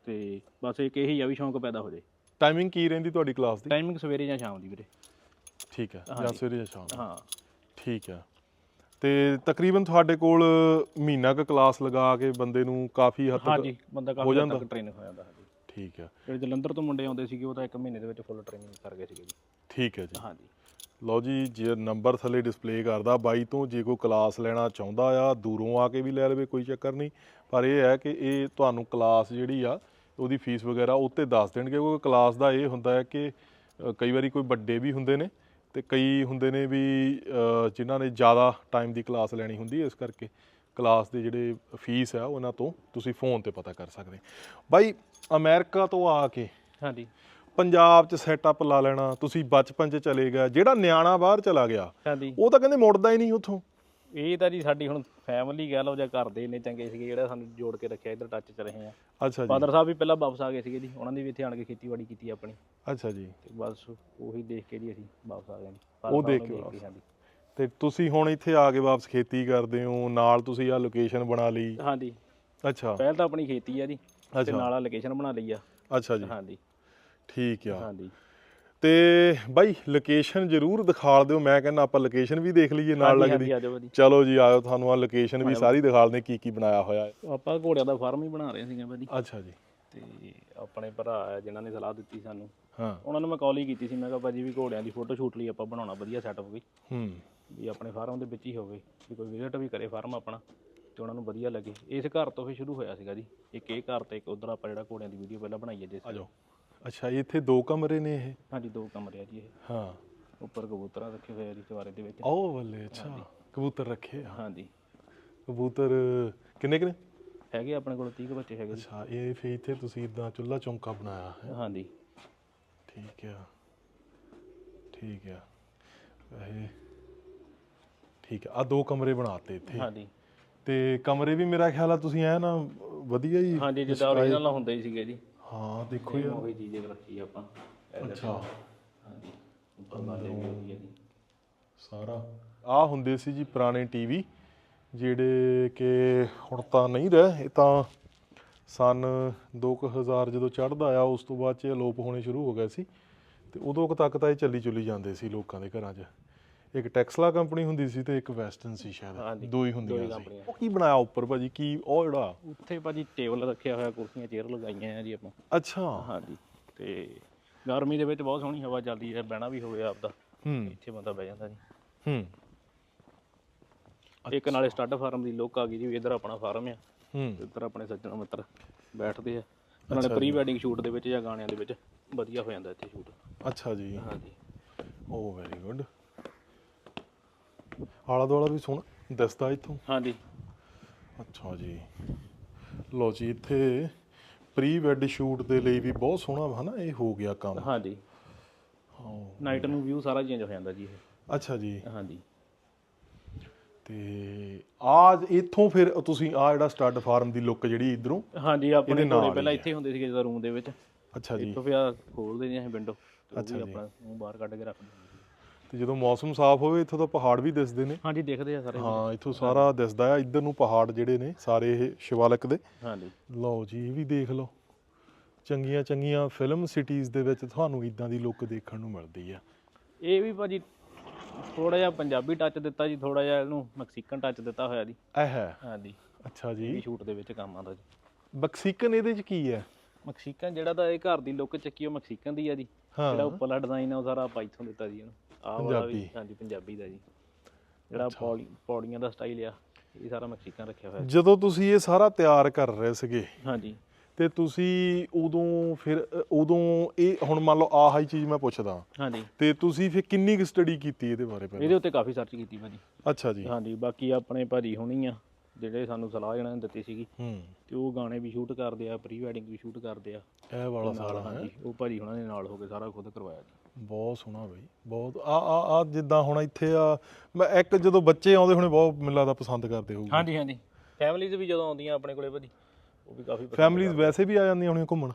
ਤੇ ਬਸ ਇੱਕ ਇਹੀ ਆ ਵੀ ਸ਼ੌਂਕ ਪੈਦਾ ਹੋ ਜਾਏ। ਟਾਈਮਿੰਗ ਕੀ ਰਹਿੰਦੀ ਤੁਹਾਡੀ ਕਲਾਸ ਦੀ? ਟਾਈਮਿੰਗ ਸਵੇਰੇ ਜਾਂ ਸ਼ਾਮ ਦੀ ਵੀਰੇ। ਠੀਕ ਹੈ ਜਾਂ ਸਵੇਰੇ ਜਾਂ ਸ਼ਾਮ ਨੂੰ। ਹਾਂ। ਠੀਕ ਹੈ। ਤੇ ਤਕਰੀਬਨ ਤੁਹਾਡੇ ਕੋਲ ਮਹੀਨਾ ਕੁ ਕਲਾਸ ਲਗਾ ਕੇ ਬੰਦੇ ਨੂੰ ਕਾਫੀ ਹੱਦ ਤੱਕ ਹਾਂਜੀ ਬੰਦਾ ਕਾਫੀ ਹੱਦ ਤੱਕ ਟ੍ਰੇਨ ਹੋ ਜਾਂਦਾ ਹਾਂਜੀ। ਠੀਕ ਹੈ। ਜਿਹੜੇ ਜਲੰਧਰ ਤੋਂ ਮੁੰਡੇ ਆਉਂਦੇ ਸੀਗੇ ਉਹ ਤਾਂ ਇੱਕ ਮਹੀਨੇ ਦੇ ਵਿੱਚ ਫੁੱਲ ਟ੍ਰੇਨਿੰਗ ਕਰ ਗਏ ਸੀਗੇ ਜੀ। ਠੀਕ ਹੈ ਜੀ। ਹਾਂਜੀ। ਲਓ ਜੀ ਜੇ ਨੰਬਰ ਥੱਲੇ ਡਿਸਪਲੇ ਕਰਦਾ ਬਾਈ ਤੋਂ ਜੇ ਕੋਈ ਕਲਾਸ ਲੈਣਾ ਚਾਹੁੰਦਾ ਆ ਦੂਰੋਂ ਆ ਕੇ ਵੀ ਲੈ ਲਵੇ ਕੋਈ ਚੱਕਰ ਨਹੀਂ। ਪਰ ਇਹ ਹੈ ਕਿ ਇਹ ਤੁਹਾਨੂੰ ਕਲਾਸ ਜਿਹੜੀ ਆ ਉਹਦੀ ਫੀਸ ਵਗੈਰਾ ਉੱਤੇ ਦੱਸ ਦੇਣਗੇ ਕਿਉਂਕਿ ਕਲਾਸ ਦਾ ਇਹ ਹੁੰਦਾ ਹੈ ਕਿ ਕਈ ਵਾਰੀ ਕੋਈ ਵੱਡੇ ਵੀ ਹੁੰਦੇ ਨੇ ਤੇ ਕਈ ਹੁੰਦੇ ਨੇ ਵੀ ਅ, ਜਿਨ੍ਹਾਂ ਨੇ ਜ਼ਿਆਦਾ ਟਾਈਮ ਦੀ ਕਲਾਸ ਲੈਣੀ ਹੁੰਦੀ ਹੈ ਇਸ ਕਰਕੇ ਕਲਾਸ ਦੇ ਜਿਹੜੇ ਫੀਸ ਆ ਉਹਨਾਂ ਤੋਂ ਤੁਸੀਂ ਫੋਨ ਤੇ ਪਤਾ ਕਰ ਸਕਦੇ ਬਾਈ ਅਮਰੀਕਾ ਤੋਂ ਆ ਕੇ ਹਾਂਜੀ। ਪੰਜਾਬ 'ਚ ਸੈਟਅਪ ਲਾ ਲੈਣਾ ਤੁਸੀਂ ਬਚਪਨ 'ਚ ਚਲੇ ਗਏ ਜਿਹੜਾ ਨਿਆਣਾ ਬਾਹਰ ਚਲਾ ਗਿਆ ਹਾਂਜੀ। ਉਹ ਤਾਂ ਕਹਿੰਦੇ ਮੁੜਦਾ ਹੀ ਨਹੀਂ ਉੱਥੋਂ। ਇਹ ਤਾਂ ਜੀ ਸਾਡੀ ਹੁਣ ਫੈਮਿਲੀ ਕਹਿ ਲਓ ਜਾਂ ਘਰ ਦੇ ਇੰਨੇ ਚੰਗੇ ਸੀਗੇ ਜਿਹੜਾ ਸਾਨੂੰ ਜੋੜ ਕੇ ਰੱਖਿਆ ਇੱਧਰ ਟੱਚ 'ਚ ਰਹੇ ਆ। ਅੱਛਾ ਜੀ। ਫਾਦਰ ਸਾਹਿਬ ਵੀ ਪਹਿਲਾਂ ਵਾਪਸ ਆ ਗਏ ਸੀਗੇ ਜੀ ਉਹਨਾਂ ਦੀ ਵੀ ਇੱਥੇ ਆਣ ਕੇ ਖੇਤੀਬਾੜੀ ਕੀਤੀ ਆਪਣੀ। ਅੱਛਾ ਜੀ। ਤੇ ਬਸ ਉਹੀ ਦੇਖ ਕੇ ਜੀ ਅਸੀਂ ਵਾਪਸ ਆ ਗਏ ਜੀ। ਉਹ ਦੇਖ ਨੂੰ ਕੇ ਹਾਂਜੀ। ਤੇ ਤੁਸੀਂ ਹੁਣ ਇੱਥੇ ਆ ਕੇ ਵਾਪਸ ਖੇਤੀ ਕਰਦੇ ਹੋ ਨਾਲ ਤੁਸੀਂ ਆ ਲੋਕੇਸ਼ਨ ਬਣਾ ਲਈ। ਹਾਂਜੀ। ਅੱਛਾ। ਪਹਿਲ ਤਾਂ ਆਪਣੀ ਖੇਤੀ ਆ ਜੀ ਤੇ ਅੱਛਾ। ਨਾਲ ਲੋਕੇਸ਼ਨ ਬਣਾ ਲਈ ਆ। ਅੱਛਾ ਜੀ। ਹਾਂਜੀ। ਠੀਕ ਆ। ਹਾਂਜੀ। ਤੇ ਬਾਈ ਲੋਕੇਸ਼ਨ ਜ਼ਰੂਰ ਦਿਖਾ ਦਿਓ ਮੈਂ ਕਹਿੰਦਾ ਆਪਾਂ ਲੋਕੇਸ਼ਨ ਵੀ ਦੇਖ ਲਈਏ ਨਾਲ ਹਾਂਜੀ, ਲੱਗਦੀ। ਹਾਂਜੀ, ਆ ਜਾਓ ਜੀ ਚਲੋ ਜੀ ਆਇਓ ਤੁਹਾਨੂੰ ਆ ਲੋਕੇਸ਼ਨ ਵੀ ਸਾਰੀ ਦਿਖਾ ਦਿੰਦੇ ਕੀ ਕੀ ਬਣਾਇਆ ਹੋਇਆ ਹੈ। ਆਪਾਂ ਘੋੜਿਆਂ ਦਾ ਫਾਰਮ ਹੀ ਬਣਾ ਰਹੇ ਸੀਗੇ ਭਾਜੀ ਅੱਛਾ ਜੀ। ਤੇ ਆਪਣੇ ਭਰਾ ਆ ਜਿਨ੍ਹਾਂ ਨੇ ਸਲਾਹ ਦਿੱਤੀ ਸਾਨੂੰ। ਹਾਂ। ਉਹਨਾਂ ਨੂੰ ਮੈਂ ਕਾਲ ਹੀ ਕੀਤੀ ਸੀ ਮੈਂ ਕਿਹਾ ਭਾਜੀ ਵੀ ਘੋੜਿਆਂ ਦੀ ਫੋਟੋ ਸ਼ੂਟ ਲਈ ਆਪਾਂ ਬਣਾਉਣਾ ਵਧੀਆ ਸੈਟਅਪ ਕੋਈ ਹੂੰ। ਵੀ ਆਪਣੇ ਫਾਰਮ ਦੇ ਵਿੱਚ ਹੀ ਹੋਵੇ ਵੀ ਕੋਈ ਵਿਜ਼ਿਟ ਵੀ ਕਰੇ ਫਾਰਮ ਆਪਣਾ ਤੇ ਉਹਨਾਂ ਨੂੰ ਵਧੀਆ ਲੱਗੇ। ਇਸ ਘਰ ਤੋਂ ਫਿਰ ਸ਼ੁਰੂ ਹੋਇਆ ਸੀਗਾ ਜੀ। ਇੱਕ ਇਹ ਘਰ ਤੇ ਇੱਕ ਉਧਰ ਆਪਾਂ ਜਿਹੜਾ ਘੋੜਿਆਂ ਦੀ ਵੀਡੀਓ ਪਹਿਲਾਂ ਬਣਾਈ ਹੈ ਜਿਸ ਆ ਜਾਓ। ਅੱਛਾ ਇੱਥੇ ਦੋ ਕਮਰੇ ਨੇ ਇਹ? ਹਾਂਜੀ ਦੋ ਕਮਰੇ ਆ ਜੀ ਇਹ। ਹਾਂ। ਉੱਪਰ ਕਬੂਤਰਾਂ ਰੱਖੇ ਹੋਏ ਆ ਜੀ ਚਵਾਰੇ ਦੇ ਵਿੱਚ। ਉਹ ਬੱਲੇ ਅੱਛਾ। ਕਬੂਤਰ ਰੱਖੇ ਆ। ਹਾਂਜੀ। ਕਬੂਤਰ ਕਿੰਨੇ ਕਿੰਨੇ ਹੈਗੇ ਆਪਣੇ ਕੋਲ 30 ਕੁ ਬੱਚੇ ਹੈਗੇ ਜੀ। ਅੱਛਾ ਇਹ ਫੇ ਇੱਥੇ ਤੁਸੀਂ ਇਦਾਂ ਚੁੱਲਾ ਚੌਂਕਾ ਬਣਾਇਆ ਹੈ ਹਾਂਜੀ। ਠੀਕ ਆ। ਠੀਕ ਆ। ਵੈਸੇ ਠੀਕ ਆ। ਆ ਦੋ ਕਮਰੇ ਬਣਾਤੇ ਇੱਥੇ। ਹਾਂਜੀ। ਤੇ ਕਮਰੇ ਵੀ ਮੇਰਾ ਖਿਆਲ ਆ ਤੁਸੀਂ ਐ ਨਾ ਵਧੀਆ ਹੀ ਹਾਂਜੀ ਜਿੱਦਾਂ ਓਰੀਜਨਲ ਹੁੰਦੇ ਹੀ ਸੀਗੇ ਜੀ। ਹਾਂ ਦੇਖੋ ਯਾਰ। ਉਹੀ ਚੀਜ਼ ਰੱਖੀ ਆਪਾਂ। ਅੱਛਾ। ਹਾਂਜੀ ਵਾਲੇ ਵੀ ਉਹੀ ਹੈ ਸਾਰਾ। ਆ ਹੁੰਦੇ ਸੀ ਜੀ ਪੁਰਾਣੇ ਟੀਵੀ ਜਿਹੜੇ ਕਿ ਹੁਣ ਤਾਂ ਨਹੀਂ ਰਹੇ ਇਹ ਤਾਂ ਸਨ 2000 ਜਦੋਂ ਚੜ੍ਹਦਾ ਆ ਉਸ ਤੋਂ ਬਾਅਦ ਚ ਇਹ ਅਲੋਪ ਹੋਣੇ ਸ਼ੁਰੂ ਹੋ ਗਏ ਸੀ। ਤੇ ਉਦੋਂ ਤੱਕ ਤਾਂ ਇਹ ਚੱਲੀ ਚੁੱਲੀ ਜਾਂਦੇ ਸੀ ਲੋਕਾਂ ਦੇ ਘਰਾਂ 'ਚ। ਇੱਕ ਟੈਕਸਲਾ ਕੰਪਨੀ ਹੁੰਦੀ ਸੀ ਤੇ ਇੱਕ ਵੈਸਟਰਨ ਸੀ ਸ਼ਾਇਦ। ਹਾਂਜੀ, ਦੋ ਹੀ ਦੋ ਹੁੰਦੀਆਂ ਸੀ। ਕੰਪਨੀਆਂ। ਉਹ ਕੀ ਬਣਾਇਆ ਉੱਪਰ ਭਾਜੀ? ਕੀ ਉਹ ਜਿਹੜਾ? ਉੱਥੇ ਭਾਜੀ ਟੇਬਲ ਰੱਖਿਆ ਹੋਇਆ ਕੁਰਸੀਆਂ ਚੇਅਰ ਲਗਾਈਆਂ ਆ ਜੀ ਆਪਾਂ। ਅੱਛਾ। ਹਾਂਜੀ ਤੇ ਗਰਮੀ ਦੇ ਵਿੱਚ ਬਹੁਤ ਸੋਹਣੀ ਹਵਾ ਚੱਲਦੀ ਹੈ ਬਹਿਣਾ ਵੀ ਹੋਵੇ ਆਪਦਾ। ਹੂੰ। ਇੱਥੇ ਬੰਦਾ ਬਹਿ ਜਾਂਦਾ ਜੀ। ਹੂੰ। ਇੱਕ ਨਾਲੇ ਸਟੱਡ ਫਾਰਮ ਦੀ ਲੁੱਕ ਆ ਗਈ ਜੀ ਇੱਧਰ ਆਪਣਾ ਫਾਰਮ ਆ। ਹੂੰ। ਇੱਧਰ ਆਪਣੇ ਸੱਜਣ ਮਿੱਤਰ ਬੈਠਦੇ ਆ। ਨਾਲੇ ਪ੍ਰੀ ਵੈਡਿੰਗ ਸ਼ੂਟ ਦੇ ਵਿੱਚ ਜਾਂ ਗਾਣਿਆਂ ਦੇ ਵਿੱਚ ਵਧੀਆ ਹੋ ਜਾਂਦਾ ਇੱਥੇ ਸ਼ੂਟ ਅੱਛਾ ਜੀ। ਹਾਂਜੀ। ਓ ਵੈਰੀ ਗੁੱਡ ਆਲਾ ਦੁਆਲਾ ਵੀ ਸੋਹਣਾ ਦਿਸਦਾ ਇੱਥੋਂ। ਹਾਂਜੀ। ਅੱਛਾ ਜੀ। ਲੋ ਜੀ ਇੱਥੇ ਪ੍ਰੀ ਵੈਡ ਸ਼ੂਟ ਦੇ ਲਈ ਵੀ ਬਹੁਤ ਸੋਹਣਾ ਵਾ ਨਾ ਇਹ ਹੋ ਗਿਆ ਕੰਮ। ਹਾਂਜੀ। ਹਾਂ ਨਾਈਟ ਨੂੰ ਵਿਊ ਸਾਰਾ ਚੇਂਜ ਹੋ ਜਾਂਦਾ ਜੀ ਇਹ। ਅੱਛਾ ਜੀ। ਹਾਂਜੀ। ਤੇ ਆਜ ਇੱਥੋਂ ਫਿਰ ਤੁਸੀਂ ਆ ਜਿਹੜਾ ਸਟੱਡ ਫਾਰਮ ਦੀ ਲੁੱਕ ਜਿਹੜੀ ਇਧਰੋਂ ਹਾਂਜੀ ਆਪਣੇ ਹੀ ਪਹਿਲਾਂ ਆ। ਇੱਥੇ ਹੁੰਦੇ ਸੀਗੇ ਜਦੋਂ ਰੂਮ ਦੇ ਵਿੱਚ। ਅੱਛਾ ਜੀ। ਇੱਥੋਂ ਫਿਰ ਖੋਲਦੇ ਨੇ ਅਸੀਂ ਵਿੰਡੋ ਅੱਛਾ ਜੀ। ਆਪਣਾ ਬਾਹਰ ਕੱਢ ਕੇ ਰੱਖਦੇ। ਤੇ ਜਦੋਂ ਮੌਸਮ ਸਾਫ਼ ਹੋਵੇ ਇੱਥੋਂ ਤਾਂ ਪਹਾੜ ਵੀ ਦਿਸਦੇ ਨੇ। ਹਾਂਜੀ ਦੇਖਦੇ ਆ ਸਾਰੇ। ਹਾਂ ਇੱਥੋਂ ਸਾਰਾ ਦਿਸਦਾ ਆ। ਇੱਧਰ ਨੂੰ ਪਹਾੜ ਜਿਹੜੇ ਨੇ ਸਾਰੇ ਇਹ ਸ਼ਿਵਾਲਿਕ ਦੇ। ਹਾਂਜੀ। ਲਓ ਜੀ ਇਹ ਵੀ ਦੇਖ ਲਓ। ਚੰਗੀਆਂ ਚੰਗੀਆਂ ਫਿਲਮ ਸਿਟੀਜ਼ ਦੇ ਵਿੱਚ ਤੁਹਾਨੂੰ ਇਦਾਂ ਦੀ ਲੁੱਕ ਦੇਖਣ ਨੂੰ ਮਿਲਦੀ ਆ। ਇਹ ਵੀ ਭਾਜੀ ਥੋੜਾ ਜਿਹਾ ਪੰਜਾਬੀ ਟੱਚ ਦਿੱਤਾ ਜੀ ਥੋੜਾ ਜਿਹਾ ਇਹਨੂੰ ਮੈਕਸੀਕਨ ਟੱਚ ਦਿੱਤਾ ਹੋਇਆ ਜੀ। ਇਹ ਹੈ? ਹਾਂਜੀ। ਅੱਛਾ ਜੀ। ਸ਼ੂਟ ਦੇ ਵਿੱਚ ਕੰਮ ਆਉਂਦਾ ਜੀ। ਮੈਕਸੀਕਨ ਇਹਦੇ ਚ ਕੀ ਹੈ? ਮੈਕਸੀਕਨ ਜਿਹੜਾ ਤਾਂ ਇਹ ਘਰ ਦੀ ਲੁੱਕ ਚੱਕੀ ਉਹ ਮੈਕਸੀਕਨ ਦੀ ਆ ਜੀ। ਜਿਹੜਾ ਉੱਪਰਲਾ ਡਿਜ਼ਾਈਨ ਆ ਉਹ ਸਾਰਾ ਇੱਥੋਂ ਦਿੱਤਾ ਜੀ ਇਹਨੂੰ। ਆਹ ਵਾਲਾ ਵੀ ਪੰਜਾਬੀ। ਹਾਂਜੀ ਪੰਜਾਬੀ ਦਾ ਜੀ। ਜਿਹੜਾ ਪੌੜੀ ਪੌੜੀਆਂ ਦਾ ਸਟਾਈਲ ਆ ਇਹ ਸਾਰਾ ਮੈਕਸੀਕਨ ਰੱਖਿਆ ਹੋਇਆ। ਜਦੋਂ ਤੁਸੀਂ ਇਹ ਸਾਰਾ ਤਿਆਰ ਕਰ ਰਹੇ ਸੀਗੇ ਹਾਂਜੀ। ਤੇ ਤੁਸੀਂ ਉਦੋਂ ਫਿਰ ਅ, ਉਦੋਂ ਇਹ ਹੁਣ ਮੰਨ ਲਓ ਆਹ ਹੀ ਚੀਜ਼ ਮੈਂ ਪੁੱਛਦਾ। ਹਾਂਜੀ। ਤੇ ਤੁਸੀਂ ਫਿਰ ਕਿੰਨੀ ਕੁ ਸਟੱਡੀ ਕੀਤੀ ਇਹਦੇ ਬਾਰੇ ਪਹਿਲਾਂ? ਇਹਦੇ ਉੱਤੇ ਕਾਫੀ ਸਰਚ ਕੀਤੀ ਭਾਜੀ। ਅੱਛਾ ਜੀ। ਹਾਂਜੀ ਬਾਕੀ ਆਪਣੇ ਭਾਜੀ ਹੁਣੀ ਆ ਜਿਹੜੇ ਸਾਨੂੰ ਸਲਾਹ ਇਹਨਾਂ ਨੇ ਦਿੱਤੀ ਸੀਗੀ। ਹੂੰ। ਤੇ ਉਹ ਗਾਣੇ ਵੀ ਸ਼ੂਟ ਕਰਦੇ ਆ ਪ੍ਰੀ ਵੈਡਿੰਗ ਵੀ ਸ਼ੂਟ ਕਰਦੇ ਆ। ਇਹ ਵਾਲਾ ਸਾਰਾ ਹੈ? ਹਾਂਜੀ ਉਹ ਭਾਜੀ ਹੁਣਾਂ ਦੇ ਨਾਲ ਹੋ ਕੇ ਸਾਰਾ ਖੁਦ ਕਰਵਾਇਆ ਜੀ। ਬਹੁਤ ਸੋਹਣਾ ਬਈ ਬਹੁਤ ਆ ਆ ਆ ਜਿੱਦਾਂ ਹੁਣ ਇੱਥੇ ਆ ਮੈਂ ਇੱਕ ਜਦੋਂ ਬੱਚੇ ਆਉਂਦੇ ਹੁਣੇ ਬਹੁਤ ਮੈਨੂੰ ਲੱਗਦਾ ਪਸੰਦ ਕਰਦੇ ਹੋਊਗੇ। ਹਾਂਜੀ ਹਾਂਜੀ। ਫੈਮਿਲੀਜ਼ ਵੀ ਜਦੋਂ ਆਉਂਦੀਆਂ ਆਪਣੇ ਕੋਲੇ ਭਾਜੀ ਉਹ ਵੀ ਕਾਫੀ ਪਸੰਦ ਫੈਮਲੀਜ਼ ਵੈਸੇ ਵੀ ਆ ਜਾਂਦੀਆਂ ਹੋਣੀਆਂ ਘੁੰਮਣ?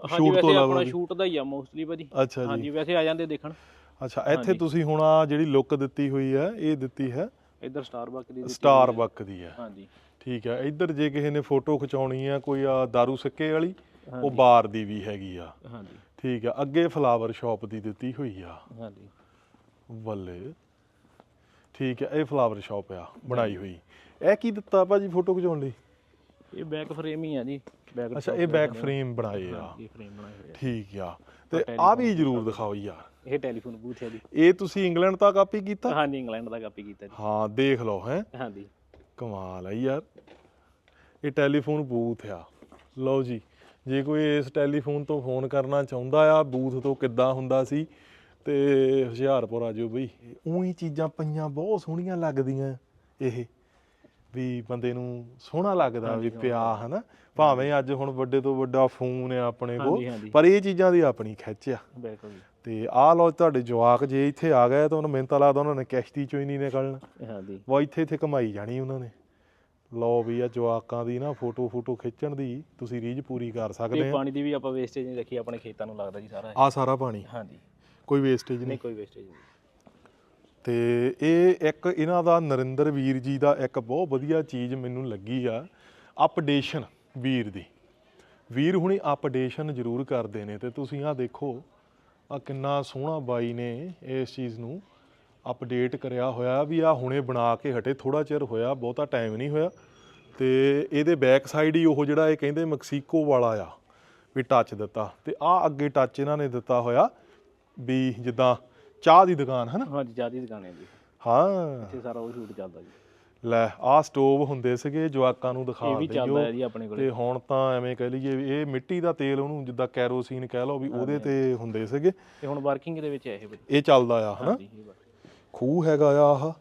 shoot ਤੋਂ ਇਲਾਵਾ ਆਪਣਾ। ਸ਼ੂਟ ਦਾ ਹੀ ਆ ਮੋਸਟਲੀ ਭਾਜੀ ਅੱਛਾ ਜੀ। ਹਾਂਜੀ ਵੈਸੇ ਆ ਜਾਂਦੇ ਦੇਖਣ। ਅੱਛਾ ਇੱਥੇ ਤੁਸੀਂ ਹੁਣ ਆ ਜਿਹੜੀ ਲੁੱਕ ਦਿੱਤੀ ਹੋਈ ਹੈ ਇਹ ਦਿੱਤੀ ਹੈ? ਇੱਧਰ ਸਟਾਰਬਕ ਦੀ ਦਿੱਤੀ ਸਟਾਰ ਬੱਕ ਦੀ ਹੈ ਹਾਂਜੀ। ਠੀਕ ਹੈ ਇੱਧਰ ਜੇ ਕਿਸੇ ਨੇ ਫੋਟੋ ਖਿਚਾਉਣੀ ਆ ਕੋਈ ਆ दारू ਸਿੱਕੇ ਵਾਲੀ ਉਹ ਬਾਰ ਦੀ ਵੀ ਹੈਗੀ ਆ। ਹਾਂਜੀ। ਠੀਕ ਆ ਅੱਗੇ ਫਲਾਵਰ ਸ਼ਾਪ ਦੀ ਦਿੱਤੀ ਹੋਈ ਆ। ਹਾਂਜੀ। ਬੱਲੇ। ਠੀਕ ਹੈ ਇਹ ਫਲਾਵਰ ਸ਼ਾਪ ਆ ਬਣਾਈ ਹੋਈ। ਇਹ ਕੀ ਦਿੱਤਾ ਭਾਜੀ ਫੋਟੋ ਖਿਚਾਉਣ ਲਈ? ਇਹ ਬੈਕ ਫਰੇਮ ਹੀ ਆ ਜੀ। ਬੈਕ ਅੱਛਾ ਇਹ ਬੈਕ ਫਰੇਮ ਬਣਾਏ ਆ। ਇਹ ਫਰੇਮ ਬਣਾਏ ਹੋਏ ਆ। ਠੀਕ ਆ। ਤੇ ਆ ਵੀ ਜਰੂਰ ਦਿਖਾਓ ਯਾਰ। ਇਹ ਟੈਲੀਫੋਨ ਬੂਥ ਹੈ ਜੀ। ਇਹ ਤੁਸੀਂ ਇੰਗਲੈਂਡ ਤੋਂ ਕਾਪੀ ਕੀਤਾ? ਹਾਂਜੀ ਇੰਗਲੈਂਡ ਦਾ ਕਾਪੀ ਕੀਤਾ ਜੀ। ਹਾਂ ਦੇਖ ਲਓ ਹੈ। ਹਾਂਜੀ। ਕਮਾਲ ਹੈ ਯਾਰ। ਇਹ ਟੈਲੀਫੋਨ ਬੂਥ ਆ। ਲਓ ਜੀ ਜੇ ਕੋਈ ਇਸ ਟੈਲੀਫੋਨ ਤੋਂ ਫੋਨ ਕਰਨਾ ਚਾਹੁੰਦਾ ਆ ਬੂਥ ਤੋਂ ਕਿੱਦਾਂ ਹੁੰਦਾ ਸੀ? ਤੇ ਹੁਸ਼ਿਆਰਪੁਰ ਆ ਜਾਓ ਬਈ। ਉਹੀ ਚੀਜ਼ਾਂ ਪਈਆਂ ਬਹੁਤ ਸੋਹਣੀਆਂ ਲੱਗਦੀਆਂ ਇਹ ਵੀ ਬੰਦੇ ਨੂੰ ਸੋਹਣਾ ਲੱਗਦਾ ਵੀ ਪਿਆ ਹਨਾ? ਭਾਵੇਂ ਅੱਜ ਹੁਣ ਵੱਡੇ ਤੋਂ ਵੱਡਾ ਫੋਨ ਆ ਆਪਣੇ ਕੋਲ ਹਾਂਜੀ। ਪਰ ਇਹ ਚੀਜ਼ਾਂ ਦੀ ਆਪਣੀ ਖਿੱਚ ਆ। ਬਿਲਕੁਲ ਜੀ। ਤੇ ਆਹ ਲਓ ਤੁਹਾਡੇ ਜਵਾਕ ਜੇ ਇੱਥੇ ਆ ਗਏ ਤਾਂ ਉਹਨਾਂ ਮਿਹਨਤ ਲੱਗਦਾ ਉਹਨਾਂ ਨੇ ਕਿਸ਼ਤੀ ਚੋਂ ਹੀ ਨਹੀਂ ਨਿਕਲਣਾ। ਹਾਂਜੀ। ਵਾ ਇੱਥੇ ਇੱਥੇ ਕਮਾਈ ਜਾਣੀ ਉਹਨਾਂ ਨੇ। ਲਓ ਵੀ ਆ ਜਵਾਕਾਂ ਦੀ ਨਾ ਫੋਟੋ ਫੋਟੋ ਖਿੱਚਣ ਦੀ ਤੁਸੀਂ ਰੀਝ ਪੂਰੀ ਕਰ ਸਕਦੇ ਤੇ ਆ। ਪਾਣੀ ਦੀ ਵੀ ਆਪਾਂ ਵੇਸਟੇਜ ਨਹੀਂ ਰੱਖੀ ਆਪਣੇ ਖੇਤਾਂ ਨੂੰ ਲੱਗਦਾ ਜੀ ਸਾਰਾ ਇਹ। ਆ ਸਾਰਾ ਪਾਣੀ? ਹਾਂਜੀ। ਕੋਈ ਵੇਸਟੇਜ ਨਹੀਂ ਨਹੀਂ? ਕੋਈ ਵੇਸਟੇਜ ਨਹੀਂ। ਤੇ ਇਹ ਇੱਕ ਇਹਨਾਂ ਦਾ ਨਰਿੰਦਰ ਵੀਰ ਜੀ ਦਾ ਇੱਕ ਬਹੁਤ ਵਧੀਆ ਚੀਜ਼ ਮੈਨੂੰ ਲੱਗੀ ਆ ਅਪਡੇਸ਼ਨ ਵੀਰ ਦੀ। ਵੀਰ ਹੁਣੀ ਅਪਡੇਸ਼ਨ ਜ਼ਰੂਰ ਕਰਦੇ ਨੇ ਤੇ ਤੁਸੀਂ ਆ ਦੇਖੋ ਆ ਕਿੰਨਾ ਸੋਹਣਾ ਬਾਈ ਨੇ ਇਸ ਚੀਜ਼ ਨੂੰ ਅਪਡੇਟ ਕਰਿਆ ਹੋਇਆ ਵੀ ਆ ਹੁਣੇ ਬਣਾ ਕੇ ਹਟੇ ਥੋੜਾ ਚਿਰ ਹੋਇਆ ਬਹੁਤਾ ਟਾਈਮ ਨਹੀਂ ਹੋਇਆ। ਤੇ ਇਹਦੇ ਬੈਕ ਸਾਈਡ ਹੀ ਉਹ ਜਿਹੜਾ ਇਹ ਕਹਿੰਦੇ ਮੈਕਸੀਕੋ ਵਾਲਾ ਆ ਵੀ ਟੱਚ ਦਿੱਤਾ। ਤੇ ਆ ਅੱਗੇ ਟੱਚ ਇਹਨਾਂ ਨੇ ਦਿੱਤਾ ਹੋਇਆ ਵੀ ਜਿੱਦਾਂ ਚਾਹ ਦੀ ਦੁਕਾਨ ਹੈ ਨਾ ਹਾਂਜੀ ਜ਼ਿਆਦਾ ਦੁਕਾਨ ਹੈ ਜੀ। ਹਾਂ। ਇੱਥੇ ਸਾਰਾ ਉਹ ਸ਼ੂਟ ਚੱਲਦਾ ਜੀ। ਲੈ ਆਹ ਸਟੋਵ ਹੁੰਦੇ ਸੀਗੇ ਜਵਾਕਾਂ ਨੂੰ ਦਿਖਾ ਇਹ ਵੀ ਦਈਓ ਚੱਲਦਾ ਹੈ ਜੀ ਆਪਣੇ ਕੋਲੇ। ਤੇ ਹੁਣ ਤਾਂ ਐਵੇਂ ਕਹਿ ਲਈਏ ਇਹ ਮਿੱਟੀ ਦਾ ਤੇਲ ਉਹਨੂੰ ਜਿੱਦਾਂ ਕੈਰੋਸੀਨ ਕਹਿ ਲਓ ਵੀ ਉਹਦੇ ਤੇ ਹੁੰਦੇ ਸੀਗੇ। ਤੇ ਹੁਣ ਵਰਕਿੰਗ ਦੇ ਵਿੱਚ ਇਹ ਇਹ ਚੱਲਦਾ ਆ ਹਨਾ? ਇਹ। ਖੂਹ ਹੈਗਾ ਆ ਆਹ।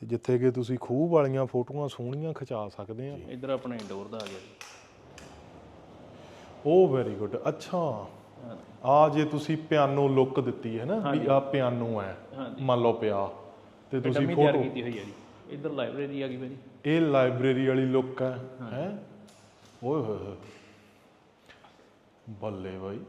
ਤੇ ਜਿੱਥੇ ਕਿ ਤੁਸੀਂ ਖੂਹ ਵਾਲੀਆਂ ਫੋਟੋਆਂ ਸੋਹਣੀਆਂ ਖਿਚਾ ਸਕਦੇ ਆ। ਇੱਧਰ ਆਪਣੇ ਇੰਡੋਰ ਦਾ ਆ ਗਿਆ ਜੀ। ਉਹ ਵੈਰੀ ਗੁੱਡ ਅੱਛਾ। ਆ ਜੇ ਤੁਸੀਂ ਪਿਆਨੋ ਲੁੱਕ ਦਿੱਤੀ ਹੈ ਨਾ ਵੀ ਆ ਪਿਆਨੋ ਹੈ। ਹਾਂਜੀ। ਮੰਨ ਲਓ ਪਿਆ। ਤੇ ਤੁਸੀਂ ਡੰਮੀ ਤਿਆਰ ਫੋਟੋ ਕੀਤੀ ਹੋਈ ਹੈ ਜੀ। ਇੱਧਰ ਲਾਇਬ੍ਰੇਰੀ ਆ ਗਈ ਭਾਜੀ ਇਹ ਲਾਇਬ੍ਰੇਰੀ ਵਾਲੀ ਲੁੱਕ ਹੈ ਹੈ? ਓਏ ਹੋਏ ਹੋਏ। ਬੱਲੇ ਬਾਈ।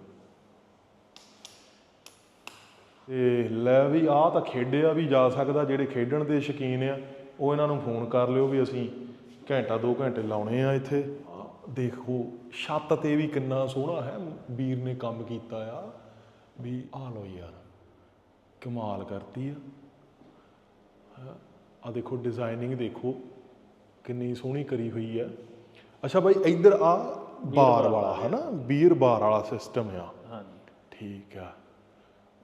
ਤੇ ਲੈ ਵੀ ਆ ਤਾਂ ਖੇਡਿਆ ਵੀ ਜਾ ਸਕਦਾ ਜਿਹੜੇ ਖੇਡਣ ਦੇ ਸ਼ੌਕੀਨ ਆ ਉਹ ਇਹਨਾਂ ਨੂੰ ਫੋਨ ਕਰ ਲਿਓ ਵੀ ਅਸੀਂ ਘੰਟਾ 2 ਘੰਟੇ ਲਾਉਣੇ ਆ ਇੱਥੇ। ਆਹ ਦੇਖੋ ਛੱਤ ਤੇ ਵੀ ਕਿੰਨਾ ਸੋਹਣਾ ਹੈ ਵੀਰ ਨੇ ਕੰਮ ਕੀਤਾ ਆ। ਵੀ ਆ ਲੋ ਯਾਰ ਕਮਾਲ ਕਰਤੀ ਆ। ਆ ਦੇਖੋ ਡਿਜ਼ਾਈਨਿੰਗ ਦੇਖੋ ਕਿੰਨੀ ਸੋਹਣੀ ਕਰੀ ਹੋਈ ਹੈ ਅੱਛਾ ਬਾਈ ਇੱਧਰ ਆ ਬਾਰ ਵਾਲਾ ਹੈ ਨਾ ਬੀਅਰ ਬਾਰ ਵਾਲਾ ਸਿਸਟਮ ਆ। ਹਾਂਜੀ। ਠੀਕ ਆ।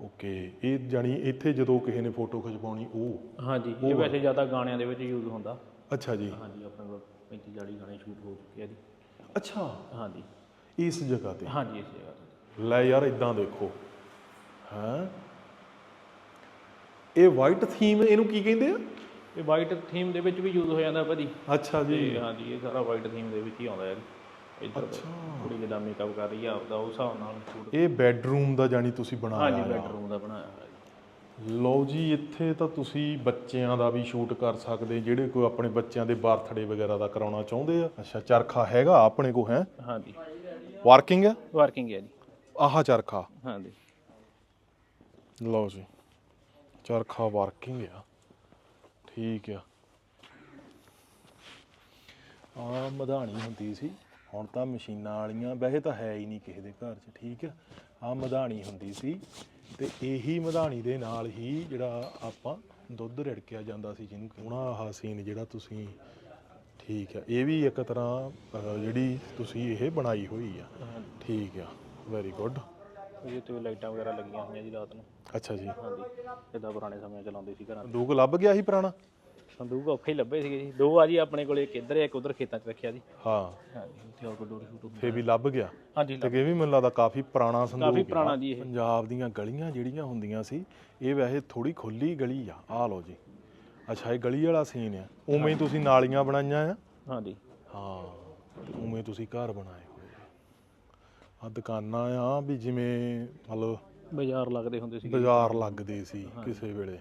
ਓਕੇ ਇਹ ਜਾਨੀ ਇੱਥੇ ਜਦੋਂ ਕਿਸੇ ਨੇ ਫੋਟੋ ਖਿਚਵਾਉਣੀ ਉਹ? ਹਾਂਜੀ ਇਹ ਵੈਸੇ ਜ਼ਿਆਦਾ ਗਾਣਿਆਂ ਦੇ ਵਿੱਚ ਯੂਜ਼ ਹੁੰਦਾ। ਅੱਛਾ ਜੀ। ਹਾਂਜੀ ਆਪਣੇ ਕੋਲ 35 40 ਗਾਣੇ ਸ਼ੂਟ ਹੋ ਚੁੱਕੇ ਆ ਜੀ। ਅੱਛਾ। ਹਾਂਜੀ। ਇਸ ਜਗ੍ਹਾ ਤੇ? ਹਾਂਜੀ ਇਸ ਜਗ੍ਹਾ ਤੇ। ਲੈ ਯਾਰ ਇਦਾਂ ਦੇਖੋ। ਹਾਂ? ਇਹ ਵਾਈਟ ਥੀਮ ਇਹਨੂੰ ਕੀ ਕਹਿੰਦੇ ਆ? ਇਹ ਵਾਈਟ ਥੀਮ ਦੇ ਵਿੱਚ ਵੀ ਯੂਜ਼ ਹੋ ਜਾਂਦਾ ਭਾਜੀ ਅੱਛਾ ਜੀ। ਹਾਂਜੀ ਇਹ ਸਾਰਾ ਵਾਈਟ ਥੀਮ ਦੇ ਵਿੱਚ ਹੀ ਆਉਂਦਾ ਹੈ ਇੱਧਰ ਕੁੜੀ ਜਿੱਦਾਂ ਮੇਕਅਪ ਕਰ ਰਹੀ ਆ ਆਪਦਾ ਉਸ ਹਿਸਾਬ ਨਾਲ ਸ਼ੂਟ ਇਹ ਬੈੱਡਰੂਮ ਦਾ ਜਾਨੀ ਤੁਸੀਂ ਬਣਾਇਆ ਹਾਂਜੀ ਆ। ਬੈਡਰੂਮ ਦਾ ਬਣਾਇਆ ਹੋਇਆ ਜੀ। ਲਓ ਜੀ ਇੱਥੇ ਤਾਂ ਤੁਸੀਂ ਬੱਚਿਆਂ ਦਾ ਵੀ ਸ਼ੂਟ ਕਰ ਸਕਦੇ ਜਿਹੜੇ ਕੋਈ ਆਪਣੇ ਬੱਚਿਆਂ ਦੇ ਬਰਥਡੇ ਵਗੈਰਾ ਦਾ ਕਰਾਉਣਾ ਚਾਹੁੰਦੇ ਆ। ਅੱਛਾ ਚਰਖਾ ਹੈਗਾ ਆਪਣੇ ਕੋ ਹੈ? ਹਾਂਜੀ। ਵਰਕਿੰਗ ਆ? ਵਰਕਿੰਗ ਹੈ ਜੀ। ਆਹ ਚਰਖਾ। ਹਾਂਜੀ। ਲਓ ਜੀ ਚਰਖਾ ਵਰਕਿੰਗ ਆ। ਠੀਕ ਆ। ਆ ਮਧਾਣੀ ਹੁੰਦੀ ਸੀ। ਹੁਣ ਤਾਂ ਮਸ਼ੀਨਾਂ ਵਾਲੀਆਂ ਵੈਸੇ ਤਾਂ ਹੈ ਹੀ ਨਹੀਂ ਕਿਸੇ ਦੇ ਘਰ 'ਚ ਠੀਕ ਆ? ਆ ਮਧਾਣੀ ਹੁੰਦੀ ਸੀ ਤੇ ਇਹੀ ਮਧਾਣੀ ਦੇ ਨਾਲ ਹੀ ਜਿਹੜਾ ਆਪਾਂ ਦੁੱਧ ਰਿੜਕਿਆ ਜਾਂਦਾ ਸੀ ਜਿਹਨੂੰ ਹੁਣ ਆਹ ਸੀਨ ਜਿਹੜਾ ਤੁਸੀਂ ਠੀਕ ਆ ਇਹ ਵੀ ਇੱਕ ਤਰ੍ਹਾਂ ਜਿਹੜੀ ਤੁਸੀਂ ਇਹ ਬਣਾਈ ਹੋਈ ਆ। ਠੀਕ ਆ ਵੈਰੀ ਗੁੱਡ ਇਹ ਤੇ ਲਾਈਟਾਂ ਵਗੈਰਾ ਲੱਗੀਆਂ ਹੋਈਆਂ ਜੀ ਰਾਤ ਨੂੰ। ਅੱਛਾ ਜੀ। ਹਾਂਜੀ ਇਦਾਂ ਪੁਰਾਣੇ ਸਮਿਆਂ ਚ ਲਾਉਂਦੇ ਸੀ ਘਰਾਂ 'ਚ। ਦੁੱਗ ਲੱਭ ਗਿਆ ਸੀ ਪੁਰਾਣਾ? ਸੰਦੂਕ ਔਖੇ ਹੀ ਲੱਭੇ ਸੀਗੇ ਜੀ। ਦੋ ਆ ਜੀ ਆਪਣੇ ਕੋਲੇ ਇੱਕ ਇੱਧਰ ਹੈ ਇੱਕ ਉਧਰ ਖੇਤਾਂ 'ਚ ਰੱਖਿਆ ਜੀ। ਹਾਂ। ਹਾਂਜੀ ਉੱਥੇ ਹੋਰ ਕੋਈ ਡੋਰ ਸ਼ੂਟ ਫੇ ਵੀ ਲੱਭ ਗਿਆ। ਹਾਂਜੀ ਤੇ ਇਹ ਵੀ ਮੈਨੂੰ ਲੱਗਦਾ ਕਾਫੀ ਪੁਰਾਣਾ ਸੰਦੂਕ ਕਾਫੀ ਆ। ਪੁਰਾਣਾ ਜੀ ਇਹ। ਪੰਜਾਬ ਦੀਆਂ ਗਲੀਆਂ ਜਿਹੜੀਆਂ ਹੁੰਦੀਆਂ ਸੀ ਇਹ ਵੈਸੇ ਥੋੜੀ ਖੁੱਲੀ ਗਲੀ ਆ। ਆਹ ਲਓ ਜੀ। ਅੱਛਾ ਇਹ ਗਲੀ ਵਾਲਾ ਸੀਨ ਆ। ਉਵੇਂ ਹੀ ਤੁਸੀਂ ਨਾਲੀਆਂ ਬਣਾਈਆਂ ਆ? ਹਾਂਜੀ। ਹਾਂ ਤੇ ਉਵੇਂ ਤੁਸੀਂ ਘਰ ਬਣਾਏ ਹੋਏ ਆ। ਆਹ ਦੁਕਾਨਾਂ ਆ ਵੀ ਜਿਵੇਂ ਮਤਲਬ ਬਾਜ਼ਾਰ ਲੱਗਦੇ ਹੁੰਦੇ ਸੀ ਬਾਜ਼ਾਰ ਲੱਗਦੇ ਸੀ ਕਿਸੇ ਵੇਲੇ।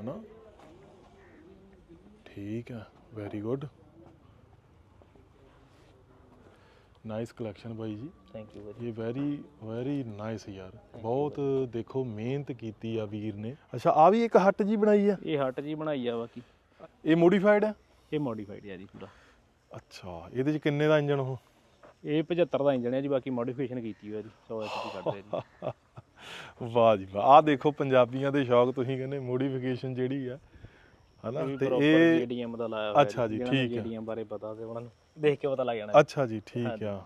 ਹਨਾ? ਠੀਕ ਆ ਵੈਰੀ ਗੁੱਡ ਨਾਈਸ ਕਲੈਕਸ਼ਨ ਬਾਈ ਜੀ। ਥੈਂਕ ਯੂ ਭਾਜੀ ਇਹ ਵੈਰੀ ਵੈਰੀ ਨਾਈਸ ਯਾਰ। ਬਹੁਤ ਦੇਖੋ ਮਿਹਨਤ ਕੀਤੀ ਆ ਵੀਰ ਨੇ। ਅੱਛਾ ਆ ਵੀ ਇੱਕ ਹੱਟ ਜੀ ਬਣਾਈ ਆ? ਇਹ ਹੱਟ ਜੀ ਬਣਾਈ ਆ ਬਾਕੀ। ਇਹ ਮੋਡੀਫਾਈਡ ਆ? ਇਹ ਮੋਡੀਫਾਈਡ ਹੈ ਜੀ ਪੂਰਾ। ਅੱਛਾ ਇਹਦੇ ਚ ਕਿੰਨੇ ਦਾ ਇੰਜਨ ਉਹ? ਇਹ 75 ਦਾ ਇੰਜਨ ਹੈ ਜੀ ਬਾਕੀ ਮੋਡੀਫਿਕੇਸ਼ਨ ਕੀਤੀ ਹੋਈ ਹੈ ਜੀ 100 ਐਚਪੀ ਕੱਢਦੇ ਜੀ ਵਾਹ ਜੀ ਵਾਹ। ਆ ਦੇਖੋ ਪੰਜਾਬੀਆਂ ਦੇ ਸ਼ੌਕ ਤੁਸੀਂ ਕਹਿੰਦੇ ਮੋਡੀਫਿਕੇਸ਼ਨ ਜਿਹੜੀ ਆ ਹਨਾ? ਤੇ ਇਹ ਜੀਡੀਐਮ ਦਾ ਲਾਇਆ ਹੋਇਆ ਅੱਛਾ ਜੀ, ਠੀਕ ਹੈ। ਜੀਡੀਐਮ ਬਾਰੇ ਪਤਾ ਤੇ ਉਹਨਾਂ ਨੂੰ ਦੇਖ ਕੇ ਪਤਾ ਲੱਗ ਜਾਣਾ। ਅੱਛਾ ਜੀ ਠੀਕ ਆ।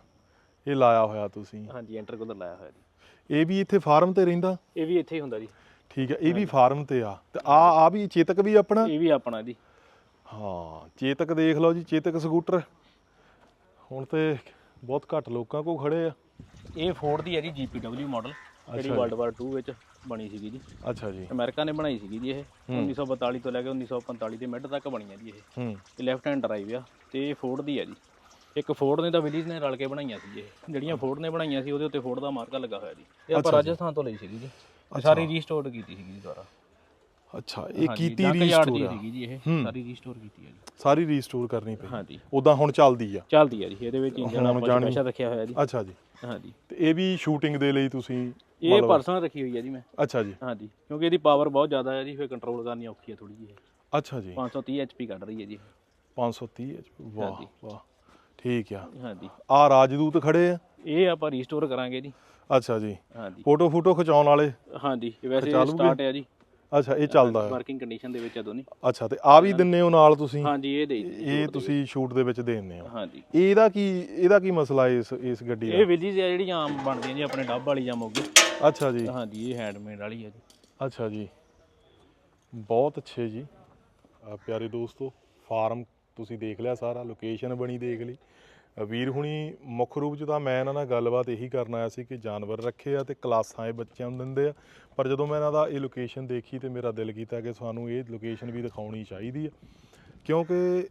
ਇਹ ਲਾਇਆ ਹੋਇਆ ਤੁਸੀਂ। ਹਾਂਜੀ ਇੰਟਰਕੂਲਰ ਲਾਇਆ ਹੋਇਆ ਜੀ। ਇਹ ਵੀ ਇੱਥੇ ਫਾਰਮ ਤੇ ਰਹਿੰਦਾ? ਇਹ ਵੀ ਇੱਥੇ ਹੀ ਹੁੰਦਾ ਜੀ। ਠੀਕ ਆ ਇਹ ਵੀ ਫਾਰਮ ਤੇ ਆ। ਤੇ ਆ ਆ ਵੀ ਚੇਤਕ ਵੀ ਆਪਣਾ? ਇਹ ਵੀ ਆਪਣਾ ਜੀ। ਹਾਂ ਚੇਤਕ ਦੇਖ ਲਓ ਜੀ ਚੇਤਕ ਸਕੂਟਰ। ਹੁਣ ਤੇ ਬਹੁਤ ਘੱਟ ਲੋਕਾਂ ਕੋ ਖੜੇ ਆ। ਇਹ ਫੋਰਡ ਦੀ ਹੈ ਜੀ ਜੀਪੀਡਬਲਿਊ ਮਾਡਲ ਜਿਹੜੀ। ਵਰਲਡ ਵਾਰ 2 ਵਿੱਚ। ਬਣੀ ਸੀਗੀ ਜੀ। ਅੱਛਾ ਜੀ। ਅਮਰੀਕਾ ਨੇ ਬਣਾਈ ਸੀਗੀ ਜੀ ਇਹ। 1942 ਤੋਂ ਲੈ ਕੇ 1945 ਦੇ ਮਿਡ ਤੱਕ ਬਣੀ ਹੈ ਜੀ ਇਹ। ਹੂੰ। ਇਹ ਲੈਫਟ ਹੈਂਡ ਡਰਾਈਵ ਆ ਤੇ ਇਹ ਫੋਰਡ ਦੀ ਹੈ ਜੀ। ਇੱਕ ਫੋਰਡ ਨੇ ਤਾਂ ਵਿਲੀਜ਼ ਨੇ ਰਲ ਕੇ ਬਣਾਈਆਂ ਸੀ ਇਹ। ਜਿਹੜੀਆਂ ਫੋਰਡ ਨੇ ਬਣਾਈਆਂ ਸੀ ਉਹਦੇ ਉੱਤੇ ਫੋਰਡ ਦਾ ਮਾਰਕਾ ਲੱਗਾ ਹੋਇਆ ਜੀ। ਇਹ ਆਪਾਂ ਰਾਜਸਥਾਨ ਤੋਂ ਲਈ ਸੀਗੀ ਜੀ। ਸਾਰੀ ਰੀਸਟੋਰ ਕੀਤੀ ਸੀਗੀ ਜੀ ਦੁਬਾਰਾ। ਅੱਛਾ ਇਹ ਕੀਤੀ ਰੀਸਟੋਰ ਆ? ਸੀਗੀ ਜੀ ਇਹ। ਸਾਰੀ ਰੀਸਟੋਰ ਕੀਤੀ ਹੈ ਜੀ। ਸਾਰੀ ਰੀਸਟੋਰ ਕਰਨੀ ਪਈ। ਹਾਂਜੀ। ਉਦਾਂ ਹੁਣ ਚੱਲਦੀ ਆ? ਚੱਲਦੀ ਹੈ ਜੀ। ਇਹਦੇ ਵਿੱਚ ਇੰਜਨ ਆਪਾਂ ਸਪੈਸ਼ਲ ਰੱਖਿਆ ਹੋਇਆ ਜੀ। ਅੱਛਾ ਜੀ। ਹਾਂਜੀ। ਤੇ ਇਹ ਵੀ ਸ਼ੂਟਿੰਗ ਦੇ ਲਈ ਤੁਸੀਂ ਇਹ ਪਰਸਨਲ ਰੱਖੀ ਹੋਈ ਹੈ ਜੀ ਮੈਂ। ਅੱਛਾ ਜੀ। ਹਾਂਜੀ ਕਿਉਂਕਿ ਇਹਦੀ ਪਾਵਰ ਬਹੁਤ ਜ਼ਿਆਦਾ ਹੈ ਜੀ ਫਿਰ ਕੰਟਰੋਲ ਕਰਨੀ ਔਖੀ ਹੈ ਥੋੜੀ ਜਿਹੀ ਅੱਛਾ ਜੀ। 530 ਐਚਪੀ ਕੱਢ ਰਹੀ ਹੈ ਜੀ। 530 HP ਵਾਹ ਵਾਹ। ਠੀਕ ਆ। ਹਾਂਜੀ। ਆ ਰਾਜਦੂਤ ਖੜੇ ਆ? ਇਹ ਆਪਾਂ ਰੀਸਟੋਰ ਕਰਾਂਗੇ ਜੀ। ਅੱਛਾ ਜੀ। ਹਾਂਜੀ। ਫੋਟੋ ਫੋਟੋ ਖਿਚਾਉਣ ਵਾਲੇ? ਹਾਂਜੀ ਇਹ ਵੈਸੇ ਚਾਲੂ ਸਟਾਰਟ ਹੈ ਜੀ। ਅੱਛਾ ਇਹ ਚੱਲਦਾ ਹੈ। ਵਰਕਿੰਗ ਕੰਡੀਸ਼ਨ ਦੇ ਵਿੱਚ ਆ ਦੋਨੇ। ਅੱਛਾ ਤੇ ਆ ਵੀ ਦਿੰਨੇ ਹੋ ਨਾਲ ਤੁਸੀਂ? ਹਾਂਜੀ ਇਹ ਦੇ ਦਿਓ ਜੀ। ਇਹ ਤੁਸੀਂ ਸ਼ੂਟ ਦੇ ਵਿੱਚ ਦੇ ਦਿੰਦੇ ਹੋ। ਹਾਂਜੀ। ਇਹਦਾ ਕੀ ਇਹਦਾ ਕੀ ਮਸਲਾ ਇਸ ਇਸ ਗੱਡੀ ਦਾ? ਇਹ ਵਿਲੀਜ਼ ਆ ਜਿਹੜੀਆਂ ਆਮ ਬਣਦੀਆਂ ਜੀ ਆਪਣੇ ਡੱਬ ਵਾਲੀ ਜਾਂ ਮੋਗੇ। ਅੱਛਾ ਜੀ। ਹਾਂਜੀ ਇਹ ਹੈਂਡਮੇਡ ਵਾਲੀ ਹੈ ਜੀ। ਅੱਛਾ ਜੀ। ਬਹੁਤ ਅੱਛੇ ਜੀ। ਆ ਪਿਆਰੇ ਦੋਸਤੋ ਫਾਰਮ ਤੁਸੀਂ ਦੇਖ ਲਿਆ ਸਾਰਾ ਲੋਕੇਸ਼ਨ ਬਣੀ ਦੇਖ ਲਈ। ਅ ਵੀਰ ਹੁਣੀ ਮੁੱਖ ਰੂਪ ਚ ਤਾਂ ਮੈਂ ਇਹਨਾਂ ਨਾਲ ਗੱਲਬਾਤ ਇਹੀ ਕਰਨ ਆਇਆ ਸੀ ਕਿ ਜਾਨਵਰ ਰੱਖੇ ਆ ਤੇ ਕਲਾਸਾਂ ਇਹ ਬੱਚਿਆਂ ਨੂੰ ਦਿੰਦੇ ਆ। ਪਰ ਜਦੋਂ ਮੈਂ ਇਹਨਾਂ ਦਾ ਇਹ ਲੋਕੇਸ਼ਨ ਦੇਖੀ ਤੇ ਮੇਰਾ ਦਿਲ ਕੀਤਾ ਕਿ ਸਾਨੂੰ ਇਹ ਲੋਕੇਸ਼ਨ ਵੀ ਦਿਖਾਉਣੀ ਚਾਹੀਦੀ ਆ। ਕਿਉਂਕਿ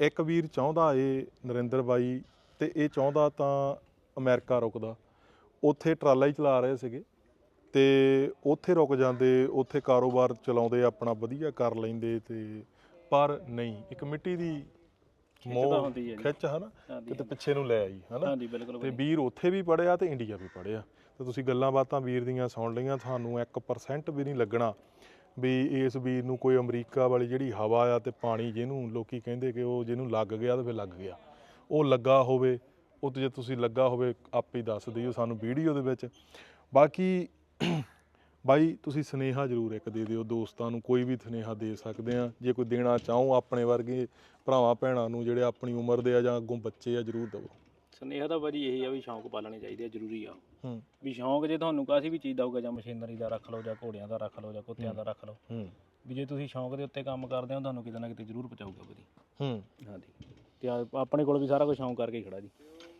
ਇੱਕ ਵੀਰ ਚਾਹੁੰਦਾ ਏ ਨਰਿੰਦਰ ਬਾਈ ਤੇ ਇਹ ਚਾਹੁੰਦਾ ਤਾਂ ਅਮਰੀਕਾ ਰੁਕਦਾ। ਉੱਥੇ ਟਰਾਲਾ ਹੀ ਚਲਾ ਰਹੇ ਸੀਗੇ ਤੇ ਉੱਥੇ ਰੁਕ ਜਾਂਦੇ ਉੱਥੇ ਕਾਰੋਬਾਰ ਚਲਾਉਂਦੇ ਆਪਣਾ ਵਧੀਆ ਕਰ ਲੈਂਦੇ ਤੇ ਪਰ ਨਹੀਂ ਇੱਕ ਮਿੱਟੀ ਦੀ ਮੋਹ। ਖਿੱਚ ਹਨਾ? ਕਿਤੇ ਪਿੱਛੇ ਨੂੰ ਲੈ ਆਈ ਹਨਾ? ਤੇ ਵੀਰ ਉੱਥੇ ਵੀ ਪੜਿਆ ਤੇ ਇੰਡੀਆ ਵੀ ਪੜਿਆ ਤੇ ਤੁਸੀਂ ਗੱਲਾਂ ਬਾਤਾਂ ਵੀਰ ਦੀਆਂ ਸੁਣ ਲਈਆਂ ਤੁਹਾਨੂੰ 1% ਵੀ ਨਹੀਂ ਲੱਗਣਾ ਵੀ ਇਸ ਵੀਰ ਨੂੰ ਕੋਈ ਅਮਰੀਕਾ ਵਾਲੀ ਜਿਹੜੀ ਹਵਾ ਆ ਤੇ ਪਾਣੀ ਜਿਹਨੂੰ ਲੋਕੀ ਕਹਿੰਦੇ ਕਿ ਉਹ ਜਿਹਨੂੰ ਲੱਗ ਗਿਆ ਤਾਂ ਫਿਰ ਲੱਗ ਗਿਆ। ਉਹ ਲੱਗਾ ਹੋਵੇ ਉਹ ਤੇ ਜੇ ਤੁਸੀਂ ਲੱਗਾ ਹੋਵੇ ਆਪੇ ਹੀ ਦੱਸ ਦਿਓ ਸਾਨੂੰ ਵੀਡੀਓ ਦੇ ਵਿੱਚ। ਬਾਕੀ ਬਾਈ ਤੁਸੀਂ ਸਨੇਹਾ ਜ਼ਰੂਰ ਇੱਕ ਦੇ ਦਿਓ ਦੋਸਤਾਂ ਨੂੰ ਕੋਈ ਵੀ ਸਨੇਹਾ ਦੇ ਸਕਦੇ ਆ। ਜੇ ਕੋਈ ਦੇਣਾ ਚਾਹੋ ਆਪਣੇ ਵਰਗੇ ਭਰਾਵਾਂ ਭੈਣਾਂ ਨੂੰ ਜਿਹੜੇ ਆਪਣੀ ਉਮਰ ਦੇ ਆ ਜਾਂ ਅੱਗੋਂ ਬੱਚੇ ਆ ਜ਼ਰੂਰ ਦਿਓ ਸੁਨੇਹਾ ਤਾਂ ਭਾਜੀ ਇਹੀ ਆ ਵੀ ਸ਼ੌਂਕ ਪਾਲਣੇ ਚਾਹੀਦੇ ਆ ਜ਼ਰੂਰੀ ਆ। ਹੂੰ। ਵੀ ਸ਼ੌਂਕ ਜੇ ਤੁਹਾਨੂੰ ਕਾਸੀ ਵੀ ਚੀਜ਼ ਦਾ ਹੋਊਗਾ ਜਾਂ ਮਸ਼ੀਨਰੀ ਦਾ ਰੱਖ ਲਓ ਜਾਂ ਘੋੜਿਆਂ ਦਾ ਰੱਖ ਲਓ ਜਾਂ ਕੁੱਤਿਆਂ ਦਾ ਰੱਖ ਲਓ ਹੂੰ। ਵੀ ਜੇ ਤੁਸੀਂ ਸ਼ੌਂਕ ਦੇ ਉੱਤੇ ਕੰਮ ਕਰਦੇ ਹੋ ਤੁਹਾਨੂੰ ਕਿਤੇ ਨਾ ਕਿਤੇ ਜ਼ਰੂਰ ਪਹੁੰਚਾਊਗਾ ਭਾਜੀ ਹੂੰ। ਹਾਂਜੀ। ਤੇ ਆਪਣੇ ਕੋਲ ਵੀ ਸਾਰਾ ਕੁਝ ਸ਼ੌਂਕ ਕਰਕੇ ਖੜਾ ਜੀ।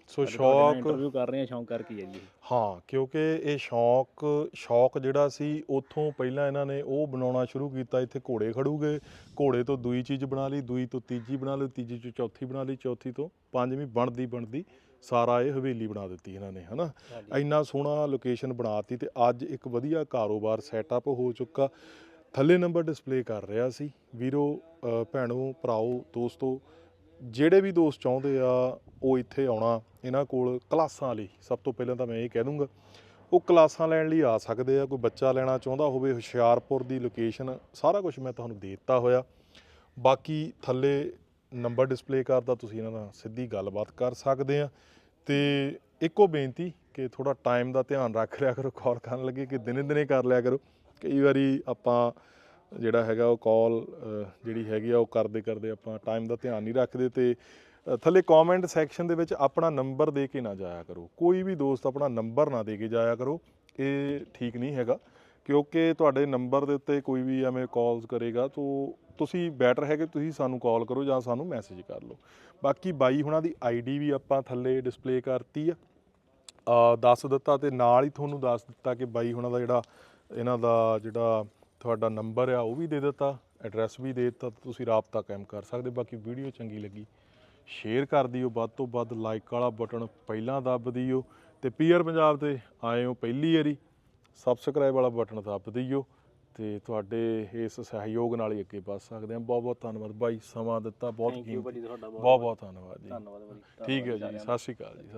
ਸੋ ਸ਼ੌਕ ਇੰਟਰਵਿਊ ਕਰ ਰਹੇ ਆ ਸ਼ੌਂਕ ਕਰਕੇ ਹੀ ਜੀ। ਹਾਂ ਕਿਉਂਕਿ ਇਹ ਸ਼ੌਕ ਸ਼ੌਕ ਜਿਹੜਾ ਸੀ ਉੱਥੋਂ ਪਹਿਲਾਂ ਇਹਨਾਂ ਨੇ ਉਹ ਬਣਾਉਣਾ ਸ਼ੁਰੂ ਕੀਤਾ ਇੱਥੇ ਘੋੜੇ ਖੜੂਗੇ। ਘੋੜੇ ਤੋਂ ਦੂਈ ਚੀਜ਼ ਬਣਾ ਲਈ ਦੂਈ ਤੋਂ ਤੀਜੀ ਬਣਾ ਲਈ ਤੀਜੀ ਤੋਂ ਚੌਥੀ ਬਣਾ ਲਈ ਚੌਥੀ ਤੋਂ ਪੰਜਵੀਂ ਬਣਦੀ ਬਣਦੀ ਸਾਰਾ ਇਹ ਹਵੇਲੀ ਬਣਾ ਦਿੱਤੀ ਇਹਨਾਂ ਨੇ ਹਨਾ? ਇੰਨਾ ਸੋਹਣਾ ਲੋਕੇਸ਼ਨ ਬਣਾਤੀ ਤੇ ਅੱਜ ਇੱਕ ਵਧੀਆ ਕਾਰੋਬਾਰ ਸੈਟਅਪ ਹੋ ਚੁੱਕਾ। ਥੱਲੇ ਨੰਬਰ ਡਿਸਪਲੇ ਕਰ ਰਿਹਾ ਸੀ। ਵੀਰੋ ਭੈਣੋ ਭਰਾਓ ਦੋਸਤੋ ਜਿਹੜੇ ਵੀ ਦੋਸਤ ਚਾਹੁੰਦੇ ਆ, ਉਹ ਇੱਥੇ ਆਉਣਾ, ਇਹਨਾਂ ਕੋਲ ਕਲਾਸਾਂ ਲਈ। ਸਭ ਤੋਂ ਪਹਿਲਾਂ ਤਾਂ ਮੈਂ ਇਹ ਕਹਿ ਦੂੰਗਾ, ਉਹ ਕਲਾਸਾਂ ਲੈਣ ਲਈ ਆ ਸਕਦੇ ਆ, ਕੋਈ ਬੱਚਾ ਲੈਣਾ ਚਾਹੁੰਦਾ ਹੋਵੇ, ਹੁਸ਼ਿਆਰਪੁਰ ਦੀ ਲੋਕੇਸ਼ਨ ਸਾਰਾ ਕੁਝ ਮੈਂ ਤੁਹਾਨੂੰ ਦੇ ਦਿੱਤਾ ਹੋਇਆ। ਬਾਕੀ ਥੱਲੇ ਨੰਬਰ ਡਿਸਪਲੇ ਕਰਦਾ, ਤੁਸੀਂ ਇਹਨਾਂ ਨਾਲ ਸਿੱਧੀ ਗੱਲਬਾਤ ਕਰ ਸਕਦੇ ਆ। ਤੇ ਇੱਕੋ ਬੇਨਤੀ ਕਿ ਥੋੜਾ ਟਾਈਮ ਦਾ ਧਿਆਨ ਰੱਖ ਲਿਆ ਕਰੋ ਕਾਲ ਕਰਨ ਲੱਗੇ ਕਿ ਦਿਨੇ ਦਿਨੇ ਕਰ ਲਿਆ ਕਰੋ। ਕਈ ਵਾਰੀ ਆਪਾਂ ਜਿਹੜਾ ਹੈਗਾ ਉਹ ਕਾਲ ਜਿਹੜੀ ਹੈਗੀ ਆ ਉਹ ਕਰਦੇ ਕਰਦੇ ਆਪਾਂ ਟਾਈਮ ਦਾ ਧਿਆਨ ਨਹੀਂ ਰੱਖਦੇ ਤੇ ਥੱਲੇ ਕਮੈਂਟ ਸੈਕਸ਼ਨ ਦੇ ਵਿੱਚ ਆਪਣਾ ਨੰਬਰ ਦੇ ਕੇ ਨਾ ਜਾਇਆ ਕਰੋ। ਕੋਈ ਵੀ ਦੋਸਤ ਆਪਣਾ ਨੰਬਰ ਨਾ ਦੇ ਕੇ ਜਾਇਆ ਕਰੋ। ਇਹ ਠੀਕ ਨਹੀਂ ਹੈਗਾ, ਕਿਉਂਕਿ ਤੁਹਾਡੇ ਨੰਬਰ ਦੇ ਉੱਤੇ ਕੋਈ ਵੀ ਐਵੇਂ ਕਾਲਸ ਕਰੇਗਾ, ਤਾਂ ਤੁਸੀਂ ਬੈਟਰ ਹੈ ਕਿ ਤੁਸੀਂ ਸਾਨੂੰ ਕਾਲ ਕਰੋ ਜਾਂ ਸਾਨੂੰ ਮੈਸੇਜ ਕਰ ਲਓ। ਬਾਕੀ ਬਾਈ ਹੁਣਾਂ ਦੀ ਆਈਡੀ ਵੀ ਆਪਾਂ ਥੱਲੇ ਡਿਸਪਲੇ ਕਰਤੀ ਆ, ਦੱਸ ਦਿੱਤਾ ਤੇ ਨਾਲ ਹੀ ਤੁਹਾਨੂੰ ਦੱਸ ਦਿੱਤਾ ਕਿ ਬਾਈ ਹੁਣਾਂ ਦਾ ਜਿਹੜਾ, ਇਹਨਾਂ ਦਾ ਜਿਹੜਾ ਤੁਹਾਡਾ ਨੰਬਰ ਆ ਉਹ ਵੀ ਦੇ ਦਿੱਤਾ ਐਡਰੈਸ ਵੀ ਦੇ ਦਿੱਤਾ ਤੁਸੀਂ ਰਾਬਤਾ ਕਾਇਮ ਕਰ ਸਕਦੇ ਬਾਕੀ ਵੀਡੀਓ ਚੰਗੀ ਲੱਗੀ ਸ਼ੇਅਰ ਕਰ ਦਿਓ ਵੱਧ ਤੋਂ ਵੱਧ ਲਾਈਕ ਵਾਲਾ ਬਟਨ ਪਹਿਲਾਂ ਦੱਬ ਦਿਓ ਤੇ ਪੀਆਰ ਪੰਜਾਬ ਤੇ ਆਏ ਹੋ ਪਹਿਲੀ ਵਾਰੀ ਸਬਸਕ੍ਰਾਈਬ ਵਾਲਾ ਬਟਨ ਦੱਬ ਦਿਓ ਤੇ ਤੁਹਾਡੇ ਇਸ ਸਹਿਯੋਗ ਨਾਲ ਹੀ ਅੱਗੇ ਵੱਧ ਸਕਦੇ ਹਾਂ। ਬਹੁਤ ਬਹੁਤ ਧੰਨਵਾਦ ਬਾਈ ਸਮਾਂ ਦਿੱਤਾ ਬਹੁਤ ਕੀਮਤੀ। ਬਹੁਤ ਬਹੁਤ ਧੰਨਵਾਦ ਜੀ। ਧੰਨਵਾਦ ਠੀਕ ਹੈ ਜੀ ਸਤਿ ਸ਼੍ਰੀ ਅਕਾਲ ਜੀ।